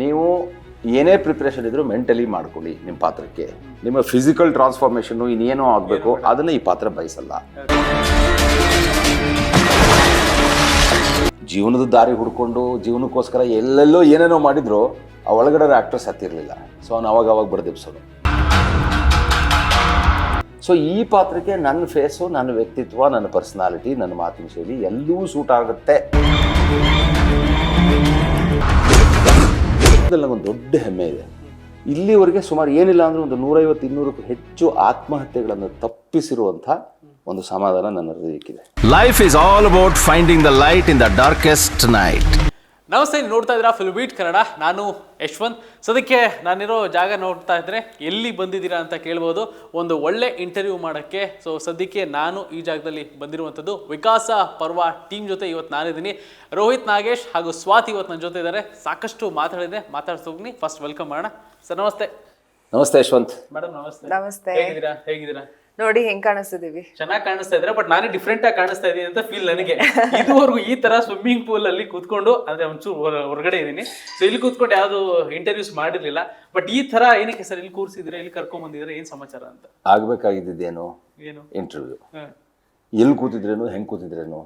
ನೀವು ಏನೇ ಪ್ರಿಪ್ರೇಷನ್ ಇದ್ರೂ ಮೆಂಟಲಿ ಮಾಡ್ಕೊಳ್ಳಿ ನಿಮ್ಮ ಪಾತ್ರಕ್ಕೆ. ನಿಮ್ಮ ಫಿಸಿಕಲ್ ಟ್ರಾನ್ಸ್ಫಾರ್ಮೇಷನ್ನು ಇನ್ನೇನೋ ಆಗಬೇಕು ಅದನ್ನ ಈ ಪಾತ್ರ ಬಯಸಲ್ಲ. ಜೀವನದ ದಾರಿ ಹುಡ್ಕೊಂಡು ಜೀವನಕ್ಕೋಸ್ಕರ ಎಲ್ಲೆಲ್ಲೋ ಏನೇನೋ ಮಾಡಿದ್ರು ಆ ಒಳಗಡೆ ಆಕ್ಟ್ರೆಸ್ ಹತ್ತಿರಲಿಲ್ಲ. ಸೊ ಅವ್ನು ಅವಾಗ ಅವಾಗ ಬರ್ದಿಬ್ಸೋನು ಸೊ ಈ ಪಾತ್ರಕ್ಕೆ ನನ್ನ ಫೇಸು ನನ್ನ ವ್ಯಕ್ತಿತ್ವ ನನ್ನ ಪರ್ಸನಾಲಿಟಿ ನನ್ನ ಮಾತಿನ ಶೈಲಿ ಎಲ್ಲವೂ ಸೂಟ್ ಆಗುತ್ತೆ. ಅದ್ರಲ್ಲಿ ನನಗೊಂದು ದೊಡ್ಡ ಹೆಮ್ಮೆ ಇದೆ ಇಲ್ಲಿವರೆಗೆ ಸುಮಾರು ಏನಿಲ್ಲ ಅಂದ್ರೆ ಒಂದು ನೂರೈವತ್ತು, ಇನ್ನೂರಕ್ಕೂ ಹೆಚ್ಚು ಆತ್ಮಹತ್ಯೆಗಳನ್ನು ತಪ್ಪಿಸಿರುವಂಥ ಒಂದು ಸಮಾಧಾನ ನನ್ನ ಹೃದಯಕ್ಕಿದೆ life is all about finding the light in the darkest night. ನಮಸ್ತೆ ನೀವು ನೋಡ್ತಾ ಇದ್ದೀರಾ? Full beat Kannada. ನಾನು ಯಶ್ವಂತ್. ಸದ್ಯಕ್ಕೆ ನಾನಿರೋ ಜಾಗ ನೋಡ್ತಾ ಇದ್ದರೆ ಎಲ್ಲಿ ಬಂದಿದ್ದೀರಾ ಅಂತ ಕೇಳ್ಬೋದು. ಒಂದು ಒಳ್ಳೆ ಇಂಟರ್ವ್ಯೂ ಮಾಡೋಕ್ಕೆ. ಸೊ ಸದ್ಯಕ್ಕೆ ನಾನು ಈ ಜಾಗದಲ್ಲಿ ಬಂದಿರುವಂಥದ್ದು ವಿಕಾಸ ಪರ್ವ ಟೀಮ್ ಜೊತೆ ಇವತ್ತು ನಾನಿದ್ದೀನಿ. ರೋಹಿತ್ ನಾಗೇಶ್ ಹಾಗೂ ಸ್ವಾತಿ ಇವತ್ತು ನನ್ನ ಜೊತೆ ಇದ್ದಾರೆ. ಸಾಕಷ್ಟು ಮಾತಾಡಿದೆ ಮಾತಾಡ್ಸೋಗ್ನಿ ಫಸ್ಟ್ ವೆಲ್ಕಮ್ ಮಾಡೋಣ. ಸರ್ ನಮಸ್ತೆ. ನಮಸ್ತೆ ಯಶ್ವಂತ್. ಮೇಡಮ್ ನಮಸ್ತೆ. ನಮಸ್ತೆ. ಹೇಗಿದ್ದೀರಾ? ಹೇಗಿದ್ದೀರಾ? ನೋಡಿ ಹೆಂಗ್ ಕಾಣಿಸ್ತಿದೀವಿ. ಚೆನ್ನಾಗಿ ಕಾಣಿಸ್ತಾ ಇದ್ರೆ ಬಟ್ ನಾನೇ ಡಿಫ್ರೆಂಟ್ ಆಗಿ ಕಾಣಿಸ್ತಾ ಇದೀನಿ ಅಂತ ಫೀಲ್ ನನಗೆ. ಇದುವರೆಗೂ ಈ ತರ ಸ್ವಿಮ್ಮಿಂಗ್ ಪೂಲ್ ಅಲ್ಲಿ ಕೂತ್ಕೊಂಡು ಅಂದ್ರೆ ಒಂಚೂರು ಹೊರ- ಹೊರಗಡೆ ಇದೀನಿ ಸೊ ಇಲ್ಲಿ ಕೂತ್ಕೊಂಡು ಯಾವ್ದು ಇಂಟರ್ವ್ಯೂಸ್ ಮಾಡಿರ್ಲಿಲ್ಲ. ಬಟ್ ಈ ತರ ಏನಕ್ಕೆ ಸರ್ ಇಲ್ಲಿ ಕೂರ್ಸಿದ್ರೆ ಇಲ್ಲಿ ಕರ್ಕೊಂಡ್ ಬಂದಿದ್ರೆ ಏನ್ ಸಮಾಚಾರ ಅಂತ? ಆಗ್ಬೇಕಾಗಿದ್ದೇನು ಏನು? ಇಂಟರ್ವ್ಯೂ ಎಲ್ಲಿ ಕೂತಿದ್ರೇನು ಹೆಂಗ್ ಕೂತಿದ್ರೇನು.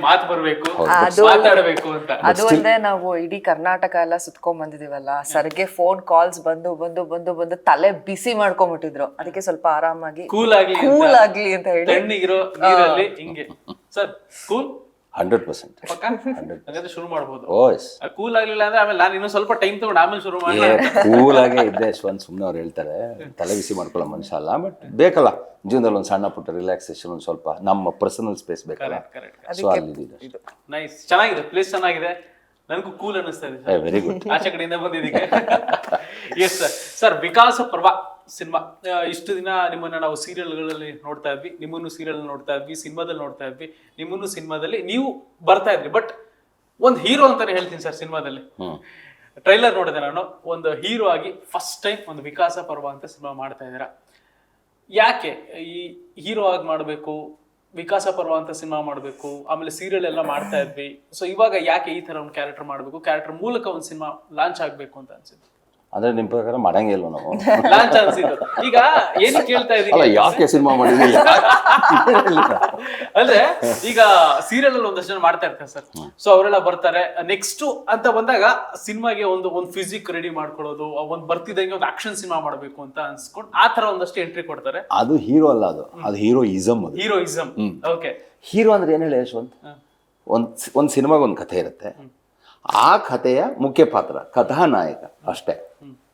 ಮಾತು ಬರಬೇಕು ಅದು- ಮಾತಾಡಬೇಕು ಅಂತ. ಅದು ಒಂದೇ ನಾವು ಇಡೀ ಕರ್ನಾಟಕ ಎಲ್ಲ ಸುತ್ಕೊಂಡ್ ಬಂದಿದೀವಲ್ಲ ಸರ್ಗೆ ಫೋನ್ ಕಾಲ್ಸ್ ಬಂದು ಬಂದು ಬಂದು ಬಂದು ತಲೆ ಬಿಸಿ ಮಾಡ್ಕೊಂಡ್ಬಿಟ್ಟಿದ್ರು. ಅದಕ್ಕೆ ಸ್ವಲ್ಪ ಆರಾಮಾಗಿ ಕೂಲ್ ಆಗ್ಲಿ ಕೂಲ್ ಆಗ್ಲಿ ಅಂತ ಹೇಳಿ. ತಣ್ಣಗಿರೋ ನೀರಲ್ಲಿ ಹಿಂಗೆ. ಸರ್ ಕೂಲ್ ಹಂಡ್ರೆಡ್ ಪರ್ಸೆಂಟ್ ಹಾಗಾದ್ರೆ ಶುರು ಮಾಡ್ಬೋದು. ಓ ಕೂಲ್ ಆಗ್ಲಿಲ್ಲ ಅಂದ್ರೆ ಆಮೇಲೆ ನಾನು ಇನ್ನೂ ಸ್ವಲ್ಪ ಟೈಮ್ ತಗೊಂಡು ಆಮೇಲೆ ಶುರು ಮಾಡಿ ಕೂಲಾಗೆ ಇದ್ದೆ ಯಶವಂತ್ ಸುಮ್ಮನೆ ಅವ್ರು ಹೇಳ್ತಾರೆ. ತಲೆ ಬಿಸಿ ಮಾಡ್ಕೊಳ್ಳೋ ಮನುಷ್ಯ ಅಲ್ಲ ಬಟ್ ಬೇಕಲ್ಲ. ಜೀವನದಲ್ಲಿ ಒಂದು ಸಣ್ಣ ಪುಟ್ಟ ರಿಲ್ಯಾಕ್ಸೇಷನ್ ಒಂದು ಸ್ವಲ್ಪ ನಮ್ಮ ಪರ್ಸನಲ್ ಸ್ಪೇಸ್ ಬೇಕಲ್ಲ. ಕರೆಕ್ಟ್ ಸೊ ಅಲ್ಲಿ ನೈಸ್ ಚೆನ್ನಾಗಿದೆ ಪ್ಲೇಸ್ ಚೆನ್ನಾಗಿದೆ. ನನಗೂ ಕೂಲ್ ಅನ್ನಿಸ್ತಾ ಇದೆ. ವೆರಿ ಗುಡ್ ಆಚೆ ಕಡೆಯಿಂದ ಬಂದಿದ್ದೀನಿ ಎಸ್ ಸರ್ ಸರ್ ವಿಕಾಸ ಪರ್ವ. ಸಿನಿಮಾ ಇಷ್ಟು ದಿನ ನಿಮ್ಮನ್ನ ನಾವು ಸೀರಿಯಲ್ಗಳಲ್ಲಿ ನೋಡ್ತಾ ಇದ್ವಿ ನಿಮ್ಮನ್ನು ಸೀರಿಯಲ್ ನೋಡ್ತಾ ಇದ್ವಿ ಸಿನಿಮಾದಲ್ಲಿ ನೋಡ್ತಾ ಇದ್ವಿ ನಿಮ್ಮನ್ನು ಸಿನಿಮಾದಲ್ಲಿ ನೀವು ಬರ್ತಾ ಇದ್ರಿ ಬಟ್ ಒಂದು ಹೀರೋ ಅಂತಾನೆ ಹೇಳ್ತೀನಿ ಸರ್ ಸಿನಿಮಾದಲ್ಲಿ. ಟ್ರೈಲರ್ ನೋಡಿದೆ ನಾನು ಒಂದು ಹೀರೋ ಆಗಿ ಫಸ್ಟ್ ಟೈಮ್ ಒಂದು ವಿಕಾಸ ಪರ್ವ ಅಂತ ಸಿನಿಮಾ ಮಾಡ್ತಾ ಇದ್ದೀರಾ. ಯಾಕೆ ಈ ಹೀರೋ ಆಗಿ ಮಾಡಬೇಕು ವಿಕಾಸ ಪರ್ವ ಅಂತ ಸಿನಿಮಾ ಮಾಡಬೇಕು ಆಮೇಲೆ ಸೀರಿಯಲ್ ಎಲ್ಲ ಮಾಡ್ತಾ ಇದ್ವಿ ಸೊ ಇವಾಗ ಯಾಕೆ ಈ ತರ ಒಂದು ಕ್ಯಾರೆಕ್ಟರ್ ಮಾಡಬೇಕು ಕ್ಯಾರೆಕ್ಟರ್ ಮೂಲಕ ಒಂದು ಸಿನಿಮಾ ಲಾಂಚ್ ಆಗಬೇಕು ಅಂತ ಅನ್ಸಿದ್ದು ಅಂದ್ರೆ ನಿಮ್ ಪ್ರಕಾರ ಮಾಡಂಗೇ ಇಲ್ವ ನಾವು? ಲಾಂಚ್ ಅನ್ಸಿದ್ದು ಈಗ ಏನು ಕೇಳ್ತಾ ಅಲ್ಲ ಯಾಕೆ ಸಿನಿಮಾ ಮಾಡಿದ್ವಿ ಅಂದ್ರೆ ಈಗ ಸೀರಿಯಲ್ ಅಲ್ಲಿ ಒಂದಷ್ಟು ಜನ ಮಾಡ್ತಾ ಇರ್ತಾರೆ ಸರ್. ಸೊ ಅವರೆಲ್ಲ ಬರ್ತಾರೆ. ನೆಕ್ಸ್ಟ್ ಅಂತ ಬಂದಾಗ ಸಿನಿಮಾಗೆ ಒಂದು ಒಂದು ಫಿಸಿಕ್ ರೆಡಿ ಮಾಡ್ಕೊಳ್ಳೋದು ಒಂದು ಬರ್ತಿದ್ದಂಗೆ ಒಂದು ಆಕ್ಷನ್ ಸಿನಿಮಾ ಮಾಡಬೇಕು ಅಂತ ಅನ್ಸ್ಕೊಂಡು ಆ ತರ ಒಂದಷ್ಟು ಎಂಟ್ರಿ ಕೊಡ್ತಾರೆ. ಅದು ಹೀರೋ ಅಲ್ಲ ಅದು. ಅದು ಹೀರೋ ಇಸಮ್ ಅದು ಹೀರೋಯಿಸಮ್ ಓಕೆ ಹೀರೋ ಅಂದ್ರೆ ಏನ್ ಹೇಳಿ ಯಶವಂತ್? ಒಂದ್ ಒಂದ್ ಸಿನಿಮಾಗ ಒಂದ್ ಕಥೆ ಇರುತ್ತೆ. ಆ ಕಥೆಯ ಮುಖ್ಯ ಪಾತ್ರ, ಕಥಾನಾಯಕ ಅಷ್ಟೇ.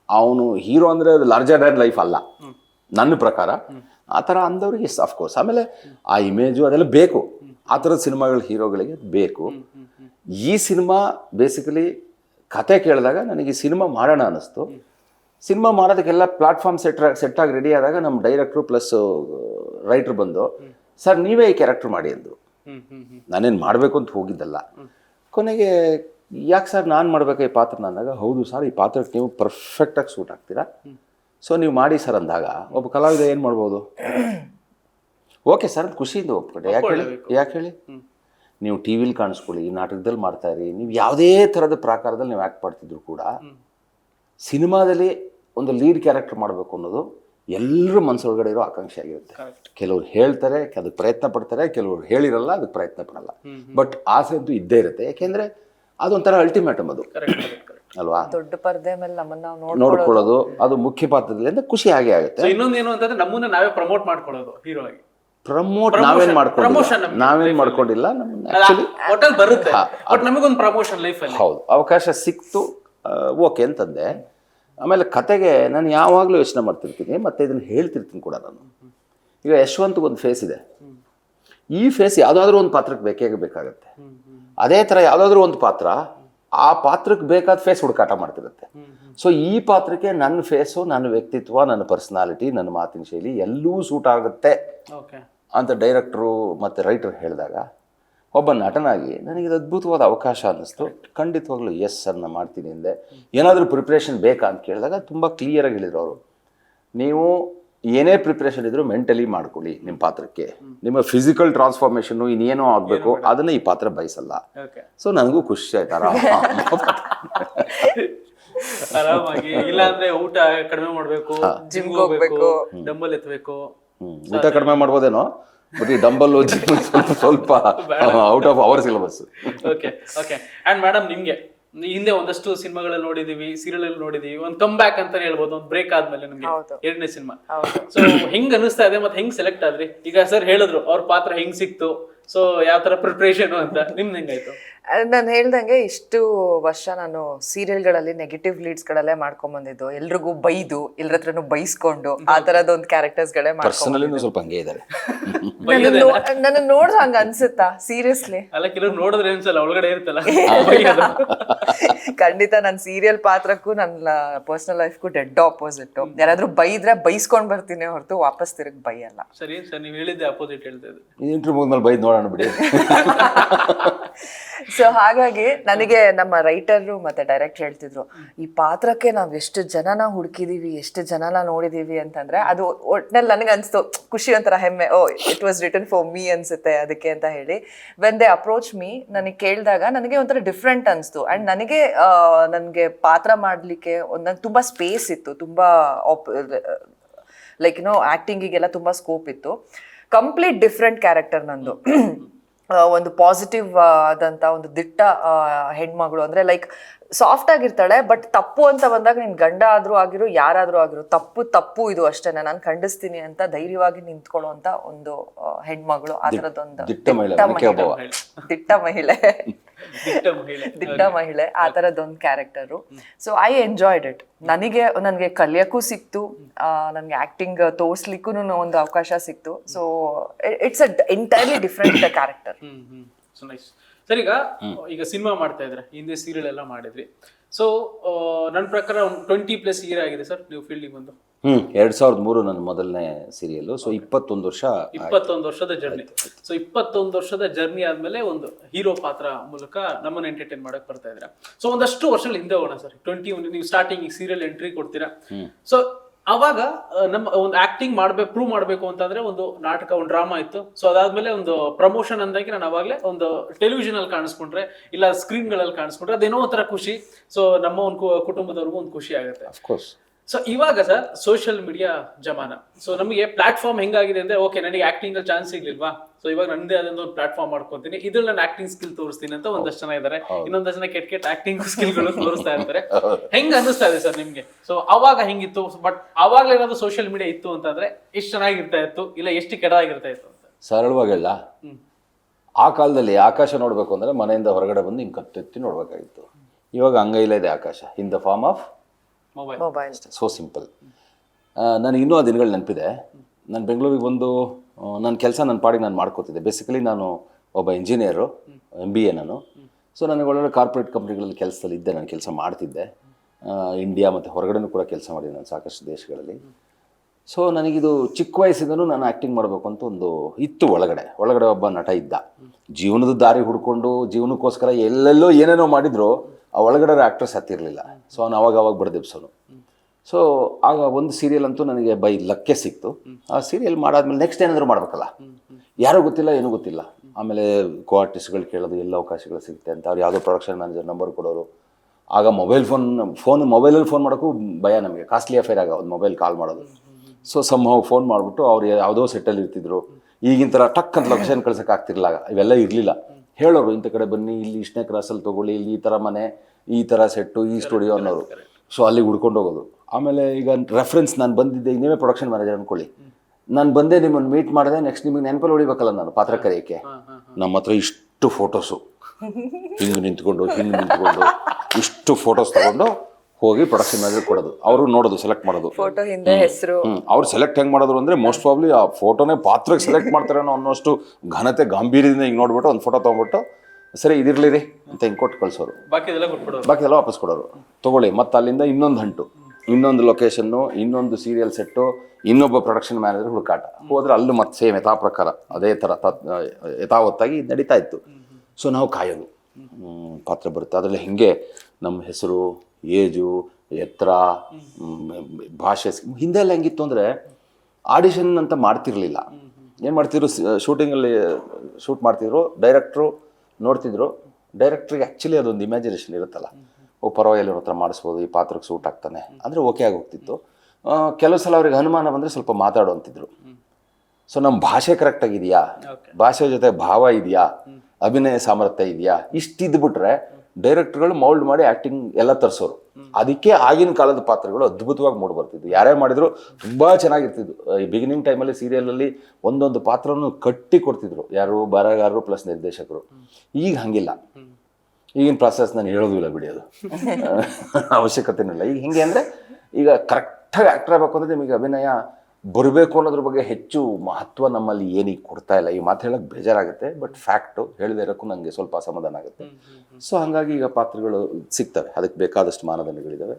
ಅವನು ಹೀರೋ ಅಂದ್ರೆ ಅದು ಲಾರ್ಜರ್ ಡ್ಯಾನ್ ಲೈಫ್ ಅಲ್ಲ. ನನ್ನ ಪ್ರಕಾರ. ಆ ಥರ ಅಂದವ್ರಿಗೆ ಎಸ್ ಅಫ್ಕೋರ್ಸ್ ಆಮೇಲೆ ಆ ಇಮೇಜು ಅದೆಲ್ಲ ಬೇಕು. ಆ ಥರದ ಸಿನಿಮಾಗಳು ಹೀರೋಗಳಿಗೆ ಬೇಕು. ಈ ಸಿನಿಮಾ ಬೇಸಿಕಲಿ ಕತೆ ಕೇಳಿದಾಗ ನನಗೆ ಈ ಸಿನಿಮಾ ಮಾಡೋಣ ಅನ್ನಿಸ್ತು. ಸಿನಿಮಾ ಮಾಡೋದಕ್ಕೆಲ್ಲ ಪ್ಲಾಟ್ಫಾರ್ಮ್ ಸೆಟ್ ಸೆಟ್ ಆಗಿ ರೆಡಿ ಆದಾಗ ನಮ್ಮ ಡೈರೆಕ್ಟ್ರು ಪ್ಲಸ್ ರೈಟ್ರ್ ಬಂದು, ಸರ್, ನೀವೇ ಈ ಕ್ಯಾರೆಕ್ಟರ್ ಮಾಡಿ ಅಂದರು. ನಾನೇನು ಮಾಡಬೇಕು ಅಂತ ಹೋಗಿದ್ದಲ್ಲ. ಕೊನೆಗೆ ಯಾಕೆ ಸರ್ ನಾನು ಮಾಡ್ಬೇಕಾ ಈ ಪಾತ್ರ ಅಂದಾಗ ಹೌದು ಸರ್ ಈ ಪಾತ್ರಕ್ಕೆ ನೀವು ಪರ್ಫೆಕ್ಟಾಗಿ ಸೂಟ್ ಆಗ್ತೀರಾ ಸೊ ನೀವು ಮಾಡಿ ಸರ್ ಅಂದಾಗ ಒಬ್ಬ ಕಲಾವಿದ ಏನು ಮಾಡ್ಬೋದು? ಓಕೆ ಸರ್ ಅದು ಖುಷಿಯಿಂದ ಒಪ್ಕೊಂಡೆ ಯಾಕೆ ಹೇಳಿ? ಯಾಕೆ ಹೇಳಿ? ನೀವು ಟಿ ವಿಲಿ ಕಾಣಿಸ್ಕೊಳ್ಳಿ ನಾಟಕದಲ್ಲಿ ಮಾಡ್ತಾ ಇರಿ. ನೀವು ಯಾವುದೇ ಥರದ ಪ್ರಾಕಾರದಲ್ಲಿ ನೀವು ಆ್ಯಕ್ಟ್ ಮಾಡ್ತಿದ್ರು ಕೂಡ ಸಿನಿಮಾದಲ್ಲಿ ಒಂದು ಲೀಡ್ ಕ್ಯಾರೆಕ್ಟರ್ ಮಾಡಬೇಕು ಅನ್ನೋದು ಎಲ್ಲರ ಮನಸ್ಸೊಳಗಡೆ ಇರೋ ಆಕಾಂಕ್ಷೆ ಆಗಿರುತ್ತೆ. ಕೆಲವ್ರು ಹೇಳ್ತಾರೆ ಅದಕ್ಕೆ ಪ್ರಯತ್ನ ಪಡ್ತಾರೆ ಕೆಲವರು ಹೇಳಿರಲ್ಲ ಅದಕ್ಕೆ ಪ್ರಯತ್ನ ಪಡಲ್ಲ. ಬಟ್ ಆಸೆ ಅಂತೂ ಇದ್ದೇ ಇರುತ್ತೆ. ಯಾಕೆಂದ್ರೆ ಅದೊಂಥರ ಅಲ್ಟಿಮೇಟಮ್ ಅದು ಅಲ್ವಾ? ದೊಡ್ಡ ಪರ್ದೆ ಮೇಲೆ ನಮ್ಮನ್ನ ನಾವು ನೋಡ್ಕೊಳ್ಳೋದು. ಅದು ಮುಖ್ಯ ಪಾತ್ರದಲ್ಲಿ ಅಂದ್ರೆ ಖುಷಿ ಹಾಗೆ ಆಗುತ್ತೆ. ಇನ್ನೊಂದು ಏನು ಅಂತಂದ್ರೆ ನಮ್ಮನ್ನ ನಾವೇ ಪ್ರಮೋಟ್ ಮಾಡ್ಕೊಳ್ಳೋದು ಹೀರೋ ಆಗಿ. ಪ್ರಮೋಟ್ ನಾವೇನ್ ಮಾಡ್ಕೊಂಡಿಲ್ಲ ನಾವೇನ್ ಮಾಡ್ಕೊಂಡಿಲ್ಲ ನಮ್ಮನ್ನ ಆಕ್ಚುಲಿ ಹೋಟೆಲ್ ಬರುತ್ತೆ ಬಟ್ ನಮಗೊಂದು ಪ್ರಮೋಷನ್ ಲೈಫ್ ಅಲ್ಲಿ. ಹೌದು ಅವಕಾಶ ಸಿಕ್ತು ಓಕೆ ಅಂತಂದೆ. ಆಮೇಲೆ ಕತೆಗೆ ನಾನು ಯಾವಾಗಲೂ ಯೋಚನೆ ಮಾಡ್ತಿರ್ತೀನಿ ಮತ್ತೆ ಇದನ್ನು ಹೇಳ್ತಿರ್ತೀನಿ ಕೂಡ ನಾನು. ಈಗ ಯಶವಂತಗೊಂದು ಫೇಸ್ ಇದೆ. ಈ ಫೇಸ್ ಯಾವುದಾದ್ರೂ ಒಂದು ಪಾತ್ರಕ್ಕೆ ಬೇಕೇ ಬೇಕಾಗತ್ತೆ. ಅದೇ ಥರ ಯಾವುದಾದ್ರೂ ಒಂದು ಪಾತ್ರ ಆ ಪಾತ್ರಕ್ಕೆ ಬೇಕಾದ ಫೇಸ್ ಹುಡುಕಾಟ ಮಾಡ್ತಿರುತ್ತೆ. ಸೊ ಈ ಪಾತ್ರಕ್ಕೆ ನನ್ನ ಫೇಸು ನನ್ನ ವ್ಯಕ್ತಿತ್ವ ನನ್ನ ಪರ್ಸನಾಲಿಟಿ ನನ್ನ ಮಾತಿನ ಶೈಲಿ ಎಲ್ಲೂ ಸೂಟ್ ಆಗುತ್ತೆ ಅಂತ ಡೈರೆಕ್ಟ್ರು ಮತ್ತು ರೈಟರ್ ಹೇಳಿದಾಗ ಒಬ್ಬ ನಟನಾಗಿ ನನಗೆ ಇದು ಅದ್ಭುತವಾದ ಅವಕಾಶ ಅನ್ನಿಸ್ತು. ಖಂಡಿತವಾಗ್ಲೂ ಎಸ್ ಸರ್ ನಾನು ಮಾಡ್ತೀನಿ ಅಂದೆ. ಏನಾದರೂ ಪ್ರಿಪ್ರೇಷನ್ ಬೇಕಾ ಅಂತ ಕೇಳಿದಾಗ ತುಂಬ ಕ್ಲಿಯರಾಗಿ ಹೇಳಿದ್ರು ಅವರು. ನೀವು ಏನೇ ಪ್ರಿಪ್ರೇಷನ್ ಇದ್ರೂ ಮೆಂಟಲಿ ಮಾಡ್ಕೊಳ್ಳಿ ನಿಮ್ಮ ಪಾತ್ರಕ್ಕೆ. ನಿಮ್ಮ ಫಿಸಿಕಲ್ ಟ್ರಾನ್ಸ್ಫಾರ್ಮೇಶನ್ ಇನ್ನೇನೋ ಆಗಬೇಕು ಅದನ್ನ ಈ ಪಾತ್ರ ಬಯಸಲ್ಲ. ಓಕೆ ಸೊ ನನಗೂ ಖುಷಿ ಆಯ್ತು ಆರಾಮ. ಆರಾಮಾಗಿ ಇಲ್ಲಾಂದ್ರೆ ಊಟ ಕಡಿಮೆ ಮಾಡ್ಬೇಕು ಜಿಮ್ Gym ಹೋಗ್ಬೇಕು ಡಂಬಲ್ ಎತ್ತಬೇಕು ಊಟ ಕಡಿಮೆ ಮಾಡ್ಬೋದೇನೋ? ಬಟ್ ಈ ಡಂಬಲ್ ಸ್ವಲ್ಪ ಸ್ವಲ್ಪ out of our syllabus okay okay and madam ನಿಮ್ಗೆ? ಹಿಂದೆ ಒಂದಷ್ಟು ಸಿನಿಮಾಗಳಲ್ಲಿ ನೋಡಿದೀವಿ ಸೀರಿಯಲ್ ಅಲ್ಲಿ ನೋಡಿದೀವಿ ಒಂದ್ ಕಮ್ ಬ್ಯಾಕ್ ಅಂತ ಹೇಳ್ಬೋದು ಒಂದ್ ಬ್ರೇಕ್ ಆದ್ಮೇಲೆ ನಮ್ಗೆ ಹೌದು. ಎರಡನೇ ಸಿನಿಮಾ. ಸೊ ಹೆಂಗ್ ಅನಿಸ್ತಾ ಇದೆ ಮತ್ತೆ ಹೆಂಗ್ ಸೆಲೆಕ್ಟ್ ಆದ್ರಿ? ಈಗ ಸರ್ ಹೇಳಿದ್ರು ಅವ್ರ ಪಾತ್ರ ಹೆಂಗ್ ಸಿಕ್ತು? ಸೊ ಯಾವ ತರ ಪ್ರಿಪ್ರೇಷನ್ ಅಂತ ನಿಮ್ದು ಹೆಂಗಾಯ್ತು? ನಾನು ಹೇಳ್ದಂಗೆ ಇಷ್ಟು ವರ್ಷ ನಾನು ಸೀರಿಯಲ್ಗಳಲ್ಲಿ ನೆಗೆಟಿವ್ ಲೀಡ್ಸ್ಗಳಲ್ಲೇ ಮಾಡ್ಕೊಂಡ್ ಬಂದಿದ್ದು. ಎಲ್ರಿಗೂ ಬೈದು ಎಲ್ರ ಹತ್ರನು ಬೈಸ್ಕೊಂಡು ಆ ತರದೊಂದು ಕ್ಯಾರೆಕ್ಟರ್ಸ್ಗಳೇ ಮಾಡ್ಕೊಂಡು ಪರ್ಸನಲಿನೂ ಸ್ವಲ್ಪ ಹಂಗೆ ಇದ್ದಾರೆ ನನ್ನ ನೋಡ್ದ ಹಂಗ ಅನ್ಸುತ್ತಾ? ಸೀರಿಯಸ್ಲಿ ಅಲ್ಲ ಕೆಲವ್ರು ನೋಡಿದ್ರೆ ಅನ್ಸಲ್ಲ ಒಳಗಡೆ ಇರುತ್ತಲ್ಲ. ಖಂಡಿತ ನನ್ನ ಸೀರಿಯಲ್ ಪಾತ್ರಕ್ಕೂ ನನ್ನ ಪರ್ಸನಲ್ ಲೈಫ್ಗೂ ಡೆಡ್ ಆಪೋಸಿಟ್ ಯಾರಾದ್ರೂ ಬೈದ್ರೆ ಬೈಸ್ಕೊಂಡ್ ಬರ್ತೀನಿ ಹೊರತು ವಾಪಸ್ ತಿರುಗಿ ಬೈಯಲ್ಲ. ಸರಿ ಸರ್ ನೀವು ಹೇಳಿದ್ದೆ ಅಪೋಸಿಟ್ ಹೇಳ್ತಾ ಇದ್ದೆ ಇಂಟರ್ವ್ಯೂ ಮುಗಿದ್ಮೇಲೆ ಬೈದ್ ನೋಡೋಣ ಬಿಡಿ. ಸೊ ಹಾಗಾಗಿ ನನಗೆ ನಮ್ಮ ರೈಟರು ಮತ್ತೆ ಡೈರೆಕ್ಟ್ ಹೇಳ್ತಿದ್ರು, ಈ ಪಾತ್ರಕ್ಕೆ ನಾವು ಎಷ್ಟು ಜನನ ಹುಡುಕಿದೀವಿ, ಎಷ್ಟು ಜನನ ನೋಡಿದೀವಿ ಅಂತಂದ್ರೆ ಅದು ಒಟ್ನಲ್ಲಿ ನನಗೆ ಅನ್ಸ್ತು, ಖುಷಿ ಒಂಥರ ಹೆಮ್ಮೆ, ಓ it was return for me ಅನ್ಸುತ್ತೆ ಅದಕ್ಕೆ ಅಂತ ಹೇಳಿ. ವೆನ್ ದೇ ಅಪ್ರೋಚ್ ಮೀ ನನಗೆ ಕೇಳಿದಾಗ ನನಗೆ ಒಂಥರ ಡಿಫ್ರೆಂಟ್ ಅನ್ಸ್ತು. ಅಂಡ್ ನನಗೆ ನನಗೆ ಪಾತ್ರ ಮಾಡಲಿಕ್ಕೆ ಒಂದ್ ತುಂಬಾ ಸ್ಪೇಸ್ ಇತ್ತು, ತುಂಬಾ ಲೈಕ್ ನೋ ಆ್ಯಕ್ಟಿಂಗಿಗೆಲ್ಲ ತುಂಬಾ ಸ್ಕೋಪ್ ಇತ್ತು. ಕಂಪ್ಲೀಟ್ ಡಿಫ್ರೆಂಟ್ ಕ್ಯಾರೆಕ್ಟರ್ ನಂದು. ಒಂದು ಪಾಸಿಟಿವ್ ಆದಂತ ಒಂದು ದಿಟ್ಟ ಹೆಣ್ಮಗಳು ಅಂದ್ರೆ ಲೈಕ್ ಸಾಫ್ಟ್ ಆಗಿರ್ತಾಳೆ ಬಟ್ ತಪ್ಪು ಅಂತ ಬಂದಾಗ ನಿನ್ ಗಂಡ ಆದ್ರೂ ಆಗಿರು ಯಾರಾದ್ರೂ ಆಗಿರು ತಪ್ಪು ತಪ್ಪು ಇದು ಅಷ್ಟೇ ನಾನು ಖಂಡಿಸ್ತೀನಿ ಅಂತ ಧೈರ್ಯವಾಗಿ ನಿಂತ್ಕೊಳ್ಳುವಂತ ಒಂದು ಹೆಣ್ಮಗಳು ಆ ದಿಟ್ಟ ಮಹಿಳೆ ದಿಟ್ಟ ಒಬ್ಬವ ದಿಟ್ಟ ಮಹಿಳೆ. ಆ ತರದೊಂದು character so I enjoyed it ನನಗೆ ನನಗೆ ಕಲಿಯಕ್ಕೂ ಸಿಕ್ತು. ನನಗೆ ಆಕ್ಟಿಂಗ್ ತೋರ್ಸ್ಲಿಕ್ಕೂ ಒಂದು ಅವಕಾಶ ಸಿಕ್ತು. So it's a entirely different character ಸರಿ ಈಗ ಈಗ ಸಿನಿಮಾ ಮಾಡ್ತಾ ಇದ್ರೆ ಹಿಂದೆ ಸೀರಿಯಲ್ ಎಲ್ಲ ಮಾಡಿದ್ರಿ. ಸೊ ನನ್ನ ಪ್ರಕಾರ ಒಂದು ಟ್ವೆಂಟಿ ಪ್ಲಸ್ ಇಯರ್ ಆಗಿದೆ ಸರ್ ನೀವು ಫೀಲ್ಡಿಗೆ ಬಂದು ಹ್ಮ್. ಎರಡ್ ಸಾವಿರದ ಮೂರು ನನ್ನ ಮೊದಲನೇ ಸೀರಿಯಲ್ ಸೊ ಇಪ್ಪತ್ತೊಂದು ವರ್ಷ ಇಪ್ಪತ್ತೊಂದು ವರ್ಷದ ಜರ್ನಿ ಸೊ ಇಪ್ಪತ್ತೊಂದು ವರ್ಷದ ಜರ್ನಿ ಆದಮೇಲೆ ಒಂದು ಹೀರೋ ಪಾತ್ರ ಮೂಲಕ ನಮ್ಮನ್ನ ಎಂಟರ್ಟೈನ್ ಮಾಡಕ್ಕೆ ಬರ್ತಾ ಇದ್ದೀರಾ? ಸೊ ಒಂದಷ್ಟು ವರ್ಷಗಳ ಹಿಂದೆ ಹೋಗೋಣ ಸರ್. ಟ್ವೆಂಟಿ ನೀವು ಸ್ಟಾರ್ಟಿಂಗ್ ಸೀರಿಯಲ್ ಎಂಟ್ರಿ ಕೊಡ್ತೀರಾ? ಸೊ ಅವಾಗ ನಮ್ಮ ಒಂದು ಆಕ್ಟಿಂಗ್ ಮಾಡ್ಬೇಕು ಪ್ರೂವ್ ಮಾಡ್ಬೇಕು ಅಂತಂದ್ರೆ ಒಂದು ನಾಟಕ ಒಂದು ಡ್ರಾಮಾ ಇತ್ತು. ಸೊ ಅದಾದ್ಮೇಲೆ ಒಂದು ಪ್ರಮೋಷನ್ ಅಂದಾಗೆ ನಾನು ಅವಾಗಲೇ ಒಂದು ಟೆಲಿವಿಷನ್ ಅಲ್ಲಿ ಕಾಣಿಸ್ಕೊಂಡ್ರೆ ಇಲ್ಲ ಸ್ಕ್ರೀನ್ಗಳಲ್ಲಿ ಕಾಣಿಸ್ಕೊಂಡ್ರೆ ಅದೇನೋ ಒಂಥರ ಖುಷಿ. ಸೊ ನಮ್ಮ ಒಂದು ಕುಟುಂಬದವ್ರಿಗೂ ಒಂದು ಖುಷಿ ಆಗುತ್ತೆ. ಸೊ ಇವಾಗ ಸರ್ ಸೋಷಿಯಲ್ ಮೀಡಿಯಾ ಜಮಾನ. ಸೊ ನಮಗೆ ಪ್ಲಾಟ್ಫಾರ್ಮ್ ಹೆಂಗಾಗಿದೆ ಅಂದ್ರೆ ಓಕೆ ನನಗೆ ಆಕ್ಟಿಂಗ್ ಚಾನ್ಸ್ ಸಿಗ್ಲಿಲ್ವಾ? ಸೊ ಇವಾಗ ನಂದೇ ಆದಂತ ಒಂದು ಪ್ಲಾಟ್ಫಾರ್ಮ್ ಮಾಡ್ಕೊತೀನಿ. ಇದ್ರಲ್ಲಿ ನಾನು ಆಕ್ಟಿಂಗ್ ಸ್ಕಿಲ್ ತೋರಿಸ್ತೀನಿ ಅಂತ ಒಂದಷ್ಟು ಜನ ಇದ್ದಾರೆ ಇನ್ನೊಂದಷ್ಟು ಜನ ಕೆಟ್ಟ ಕೆಟ್ಟ ಆಕ್ಟಿಂಗ್ ಸ್ಕಿಲ್ಗಳು ತೋರಿಸ್ತಾ ಇರ್ತಾರೆ. ಹೆಂಗ್ ಅನಿಸ್ತಾ ಇದೆ ಸರ್ ನಿಮ್ಗೆ? ಸೊ ಅವಾಗ ಹೆಂಗಿತ್ತು? ಬಟ್ ಅವಾಗಲೇ ಏನಾದ್ರು ಸೋಷಿಯಲ್ ಮೀಡಿಯಾ ಇತ್ತು ಅಂತಂದ್ರೆ ಎಷ್ಟು ಚೆನ್ನಾಗಿರ್ತಾ ಇತ್ತು? ಇಲ್ಲ ಎಷ್ಟು ಕೆಡವಾಗಿರ್ತಾ ಇತ್ತು ಅಂತ. ಆ ಕಾಲದಲ್ಲಿ ಆಕಾಶ ನೋಡಬೇಕು ಅಂದ್ರೆ ಮನೆಯಿಂದ ಹೊರಗಡೆ ಬಂದು ಹಿಂಗೆ ಕತ್ತೆತ್ತಿ ನೋಡ್ಬೇಕಾಗಿತ್ತು. ಇವಾಗ ಅಂಗೈಲ ಇದೆ ಆಕಾಶ. In the form of mobile so simple ನನಗೆ ಇನ್ನೂ ಆ ದಿನಗಳು ನೆನಪಿದೆ. ನಾನು ಬೆಂಗಳೂರಿಗೆ ಬಂದು ನನ್ನ ಕೆಲಸ ನನ್ನ ಪಾಡಿಗೆ ನಾನು ಮಾಡ್ಕೋತಿದ್ದೆ. ಬೇಸಿಕಲಿ ನಾನು ಒಬ್ಬ ಇಂಜಿನಿಯರು ಎಂ ಬಿ ಎ ನಾನು. ಸೊ ನನಗೆ ಒಳ್ಳೊಳ್ಳೆ ಕಾರ್ಪೊರೇಟ್ ಕಂಪ್ನಿಗಳಲ್ಲಿ ಕೆಲಸದಲ್ಲಿ ಇದ್ದೆ ನಾನು ಕೆಲಸ ಮಾಡ್ತಿದ್ದೆ. ಇಂಡಿಯಾ ಮತ್ತು ಹೊರಗಡೆನೂ ಕೂಡ ಕೆಲಸ ಮಾಡಿದ್ದೆ ನಾನು ಸಾಕಷ್ಟು ದೇಶಗಳಲ್ಲಿ. ಸೊ ನನಗಿದು ಚಿಕ್ಕ ವಯಸ್ಸಿಂದನೂ ನಾನು ಆ್ಯಕ್ಟಿಂಗ್ ಮಾಡಬೇಕು ಅಂತ ಒಂದು ಇತ್ತು ಒಳಗಡೆ. ಒಳಗಡೆ ಒಬ್ಬ ನಟ ಇದ್ದ. ಜೀವನದ ದಾರಿ ಹುಡ್ಕೊಂಡು ಜೀವನಕ್ಕೋಸ್ಕರ ಎಲ್ಲೆಲ್ಲೋ ಏನೇನೋ ಮಾಡಿದ್ರು. ಆ ಒಳಗಡೆ ಆ್ಯಕ್ಟ್ರೆಸ್ ಹತ್ತಿರಲಿಲ್ಲ ಸೊ ಅವನು ಅವಾಗ ಅವಾಗ ಬಡ್ದೆಬ್ಸೋನು ಸೊ ಆಗ ಒಂದು ಸೀರಿಯಲ್ ಅಂತೂ ನನಗೆ ಬೈ ಲಕ್ಕೆ ಸಿಕ್ತು. ಆ ಸೀರಿಯಲ್ ಮಾಡಾದ್ಮೇಲೆ ನೆಕ್ಸ್ಟ್ ಏನಾದರೂ ಮಾಡಬೇಕಲ್ಲ? ಯಾರೂ ಗೊತ್ತಿಲ್ಲ, ಏನೂ ಗೊತ್ತಿಲ್ಲ. ಆಮೇಲೆ ಕೋ ಆರ್ಟಿಸ್ಟ್ಗಳು ಕೇಳೋದು, ಎಲ್ಲ ಅವಕಾಶಗಳು ಸಿಗುತ್ತೆ ಅಂತ. ಅವ್ರು ಯಾವುದೋ ಪ್ರೊಡಕ್ಷನ್ ಮ್ಯಾನೇಜರ್ ನಂಬರ್ ಕೊಡೋರು. ಆಗ ಮೊಬೈಲ್ ಫೋನ್ ಫೋನ್ ಮೊಬೈಲಲ್ಲಿ ಫೋನ್ ಮಾಡೋಕ್ಕೂ ಭಯ ನಮಗೆ. ಕಾಸ್ಟ್ಲಿ ಅಫೇರ್ ಆಗ ಒಂದು ಮೊಬೈಲ್ ಕಾಲ್ ಮಾಡೋದು. ಸೊ ಸಮ್ಹೌ ಫೋನ್ ಮಾಡಿಬಿಟ್ಟು ಅವ್ರು ಯಾವುದೋ ಸೆಟ್ಟಲ್ಲಿ ಇರ್ತಿದ್ರು. ಈಗಿನ ಥರ ಟಕ್ ಅಂತ ಲೊಕೇಶನ್ ಕಳ್ಸೋಕ್ಕಾಗ್ತಿರಲಿಲ್ಲ ಇವೆಲ್ಲ ಇರಲಿಲ್ಲ. ಹೇಳೋರು ಇಂಥ ಕಡೆ ಬನ್ನಿ ಇಲ್ಲಿ ಇಷ್ಟನೇ ಕ್ರಾಸಲ್ಲಿ ತೊಗೊಳ್ಳಿ ಇಲ್ಲಿ ಈ ಥರ ಮನೆ ಈ ಥರ ಸೆಟ್ಟು ಈ ಸ್ಟುಡಿಯೋ ಅನ್ನೋರು. ಸೊ ಅಲ್ಲಿಗೆ ಹುಡ್ಕೊಂಡು ಹೋಗೋದು. ಆಮೇಲೆ ಈಗ ರೆಫರೆನ್ಸ್ ನಾನು ಬಂದಿದ್ದೆ ನೀವೇ ಪ್ರೊಡಕ್ಷನ್ ಮ್ಯಾನೇಜರ್ ಅಂದ್ಕೊಳ್ಳಿ ನಾನು ಬಂದೆ ನಿಮ್ಮನ್ನು ಮೀಟ್ ಮಾಡಿದೆ ನೆಕ್ಸ್ಟ್ ನಿಮಗೆ ನೆನಪಲ್ಲಿ ಹೊಡಿಬೇಕಲ್ಲ ನಾನು ಪಾತ್ರ ಕರೆಯೋಕ್ಕೆ. ನಮ್ಮ ಹತ್ರ ಇಷ್ಟು ಫೋಟೋಸು ಹಿಂಗೆ ನಿಂತ್ಕೊಂಡು ಹಿಂಗೆ ನಿಂತ್ಕೊಂಡು ಇಷ್ಟು ಫೋಟೋಸ್ ತಗೊಂಡು ಹೋಗಿ ಪ್ರೊಡಕ್ಷನ್ ಮ್ಯಾನೇಜರ್ ಕೊಡೋದು. ಅವರು ನೋಡೋದು ಸೆಲೆಕ್ಟ್ ಮಾಡೋದು. ಫೋಟೋ ಹಿಂದೆ ಹೆಸರು. ಅವ್ರು ಸೆಲೆಕ್ಟ್ ಹೆಂಗ್ ಮಾಡಿದ್ರು ಅಂದ್ರೆ ಮೋಸ್ಟ್ ಪ್ರಾಬ್ಲಿ ಆ ಫೋಟೋನೇ ಪಾತ್ರಕ್ಕೆ ಸೆಲೆಕ್ಟ್ ಮಾಡ್ತಾರೇನೋ ಅನ್ನೋಷ್ಟು ಘನತೆ ಗಾಂಭೀರ್ಯದಿಂದ ಹಿಂಗೆ ನೋಡ್ಬಿಟ್ಟು ಒಂದು ಫೋಟೋ ತೊಗೊಂಬಿಟ್ಟು ಸರಿ ಇದಿರಲಿ ರೀ ಅಂತ ಹಿಂಗೆ ಕೊಟ್ಟು ಕಳ್ಸೋರು. ಬಾಕಿ ಎಲ್ಲ ವಾಪಸ್ ಕೊಡೋರು. ತಗೊಳ್ಳಿ. ಮತ್ತೆ ಅಲ್ಲಿಂದ ಇನ್ನೊಂದು ಹಂಟು ಇನ್ನೊಂದು ಲೊಕೇಶನ್ನು ಇನ್ನೊಂದು ಸೀರಿಯಲ್ ಸೆಟ್ಟು ಇನ್ನೊಬ್ಬ ಪ್ರೊಡಕ್ಷನ್ ಮ್ಯಾನೇಜರ್ ಹುಡುಕಾಟ. ಹೋದ್ರೆ ಅಲ್ಲೂ ಮತ್ತೆ ಸೇಮ್ ಯಥಾ ಪ್ರಕಾರ ಅದೇ ಥರ ತತ್- ಯಥಾವತ್ತಾಗಿ ನಡೀತಾ ಇತ್ತು. ಸೊ ನಾವು ಕಾಯೋದು. ಪಾತ್ರ ಬರುತ್ತೆ. ಅದರಲ್ಲಿ ಹಿಂಗೆ ನಮ್ಮ ಹೆಸರು ಏಜು ಎತ್ತರ ಭಾಷೆ ಹಿಂದೆ ಎಲ್ಲ ಹೆಂಗಿತ್ತು ಅಂದರೆ ಆಡಿಷನ್ ಅಂತ ಮಾಡ್ತಿರ್ಲಿಲ್ಲ. ಏನು ಮಾಡ್ತಿದ್ರು ಶೂಟಿಂಗಲ್ಲಿ ಶೂಟ್ ಮಾಡ್ತಿದ್ರು ಡೈರೆಕ್ಟ್ರು ನೋಡ್ತಿದ್ರು. ಡೈರೆಕ್ಟ್ರಿಗೆ ಆ್ಯಕ್ಚುಲಿ ಅದೊಂದು ಇಮ್ಯಾಜಿನೇಷನ್ ಇರುತ್ತಲ್ಲ. ಓ ಪರವಾಗಿಲ್ಲ ಇವ್ರ ಹತ್ರ ಮಾಡಿಸ್ಬೋದು ಈ ಪಾತ್ರಕ್ಕೆ ಸೂಟ್ ಆಗ್ತಾನೆ. ಅಂದರೆ ಓಕೆ ಆಗಿ ಹೋಗ್ತಿತ್ತು. ಕೆಲವು ಸಲ ಅವ್ರಿಗೆ ಅನುಮಾನ ಬಂದರೆ ಸ್ವಲ್ಪ ಮಾತಾಡುವಂತಿದ್ರು ಸೊ ನಮ್ಮ ಭಾಷೆ ಕರೆಕ್ಟಾಗಿದೆಯಾ ಭಾಷೆ ಜೊತೆ ಭಾವ ಇದೆಯಾ? ಅಭಿನಯ ಸಾಮರ್ಥ್ಯ ಇದೆಯಾ? ಇಷ್ಟಿದ್ಬಿಟ್ರೆ ಡೈರೆಕ್ಟರ್ಗಳು ಮೌಲ್ಡ್ ಮಾಡಿ ಆಕ್ಟಿಂಗ್ ಎಲ್ಲ ತರಿಸೋರು. ಅದಕ್ಕೆ ಆಗಿನ ಕಾಲದ ಪಾತ್ರಗಳು ಅದ್ಭುತವಾಗಿ ಮೂಡಿ ಬರ್ತಿದ್ವು. ಯಾರೇ ಮಾಡಿದ್ರು ತುಂಬಾ ಚೆನ್ನಾಗಿರ್ತಿದ್ವು. ಈ ಬಿಗಿನಿಂಗ್ ಟೈಮಲ್ಲಿ ಸೀರಿಯಲಲ್ಲಿ ಒಂದೊಂದು ಪಾತ್ರವನ್ನು ಕಟ್ಟಿ ಕೊಡ್ತಿದ್ರು. ಯಾರು ಬರಗಾರರು ಪ್ಲಸ್ ನಿರ್ದೇಶಕರು. ಈಗ ಹಂಗಿಲ್ಲ. ಈಗಿನ ಪ್ರಾಸೆಸ್ ನಾನು ಹೇಳೋದು ಇಲ್ಲ ಬಿಡಿ ಅದು. ಅವಶ್ಯಕತೆನೂ ಇಲ್ಲ. ಈಗ ಹಿಂಗೆ ಅಂದರೆ ಈಗ ಕರೆಕ್ಟಾಗಿ ಆಕ್ಟರ್ ಆಗಬೇಕು ಅಂದರೆ ನಿಮಗೆ ಅಭಿನಯ ಬರಬೇಕು ಅನ್ನೋದ್ರ ಬಗ್ಗೆ ಹೆಚ್ಚು ಮಹತ್ವ ನಮ್ಮಲ್ಲಿ ಏನೀಗ ಕೊಡ್ತಾ ಇಲ್ಲ. ಈ ಮಾತು ಹೇಳಕ್ಕೆ ಬೇಜಾರಾಗುತ್ತೆ ಬಟ್ ಫ್ಯಾಕ್ಟು ಹೇಳದೇ ಇರೋಕ್ಕೂ ನನಗೆ ಸ್ವಲ್ಪ ಅಸಮಾಧಾನ ಆಗುತ್ತೆ. ಸೊ ಹಾಗಾಗಿ ಈಗ ಪಾತ್ರಗಳು ಸಿಗ್ತವೆ. ಅದಕ್ಕೆ ಬೇಕಾದಷ್ಟು ಮಾನದಂಡಗಳಿದ್ದಾವೆ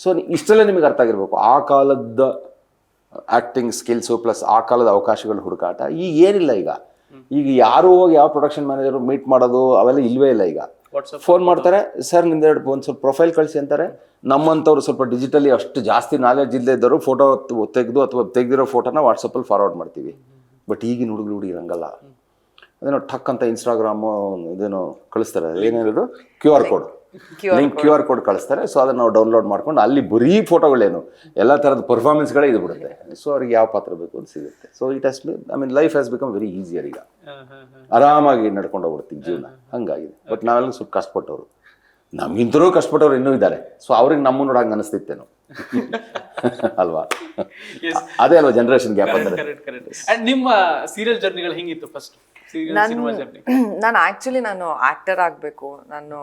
ಸೊ ಇಷ್ಟೆಲ್ಲ ನಿಮಗೆ ಅರ್ಥ ಆಗಿರ್ಬೇಕು. ಆ ಕಾಲದ ಆ್ಯಕ್ಟಿಂಗ್ ಸ್ಕಿಲ್ಸು ಪ್ಲಸ್ ಆ ಕಾಲದ ಅವಕಾಶಗಳು ಹುಡುಕಾಟ ಈಗ ಏನಿಲ್ಲ ಈಗ. ಈಗ ಯಾರು ಹೋಗಿ ಯಾವ ಪ್ರೊಡಕ್ಷನ್ ಮ್ಯಾನೇಜರು ಮೀಟ್ ಮಾಡೋದು ಅವೆಲ್ಲ ಇಲ್ವೇ ಇಲ್ಲ ಈಗ. ಫೋನ್ ಮಾಡ್ತಾರೆ. ಸರ್ ನಿಂದೆರಡು ಒಂದು ಸ್ವಲ್ಪ ಪ್ರೊಫೈಲ್ ಕಳಿಸಿ ಅಂತಾರೆ. ನಮ್ಮಂಥವ್ರು ಸ್ವಲ್ಪ ಡಿಜಿಟಲಿ ಅಷ್ಟು ಜಾಸ್ತಿ ನಾಲೆಡ್ಜ್ ಇಲ್ಲದೆ ಇದ್ದವರು ಫೋಟೋ ತೆಗೆದು ಅಥವಾ ತೆಗೆದಿರೋ ಫೋಟೋನ ವಾಟ್ಸಪ್ಪಲ್ಲಿ ಫಾರ್ವರ್ಡ್ ಮಾಡ್ತೀವಿ. ಬಟ್ ಈಗಿನ ಹುಡುಗರು ಹುಡುಗಿ ಹಂಗಲ್ಲ ಅದೇನೋ ಟಕ್ ಅಂತ ಇನ್ಸ್ಟಾಗ್ರಾಮು ಇದೇನೋ ಕಳಿಸ್ತಾರೆ ಏನೇನಿದ್ರು Q R code link Q R code ಕಳಿಸ್ತಾರೆ. ಸೊ ಅದನ್ನ ನಾವು ಡೌನ್ಲೋಡ್ ಮಾಡ್ಕೊಂಡು ಅಲ್ಲಿ ಬರೀ ಫೋಟೋಗಳೇನು ಎಲ್ಲ ಥರದ ಪರ್ಫಾರ್ಮೆನ್ಸ್ಗಳೇ ಇದು ಬಿಡುತ್ತೆ. ಸೊ ಅವ್ರಿಗೆ ಯಾವ ಪಾತ್ರ ಬೇಕು ಅಂತ ಸಿಗುತ್ತೆ. So it has I mean life has become very easier ಈಗ. ಆರಾಮಾಗಿ ನಡ್ಕೊಂಡು ಹೋಗ್ಬಿಡ್ತೀವಿ ಜೀವನ. ಹಂಗಾಗಿದೆ. ಬಟ್ ನಾವೆಲ್ಲ ಸ್ವಲ್ಪ ಕಷ್ಟಪಟ್ಟವರು. ನಮಗಿಂತರೂ ಕಷ್ಟಪಟ್ಟವ್ರು ಇನ್ನೂ ಇದ್ದಾರೆ. ಸೊ ಅವ್ರಿಗೆ ನಮ್ಮ ನೋಡಂಗೆ ಅನಿಸ್ತಿತ್ತೇನು. ಅಲ್ವಾ? ಅದೇ ಅಲ್ವಾ ಜನರೇಷನ್ ಗ್ಯಾಪ್ ಅಂದ್ರೆ? ನಿಮ್ಮ ಸೀರಿಯಲ್ ಜರ್ನಿಗಳು ಹೆಂಗಿತ್ತು ಫಸ್ಟ್ ಸಿನಿಮಾ ನಾನು ಆ್ಯಕ್ಚುಲಿ ನಾನು ಆ್ಯಕ್ಟರ್ ಆಗಬೇಕು. ನಾನು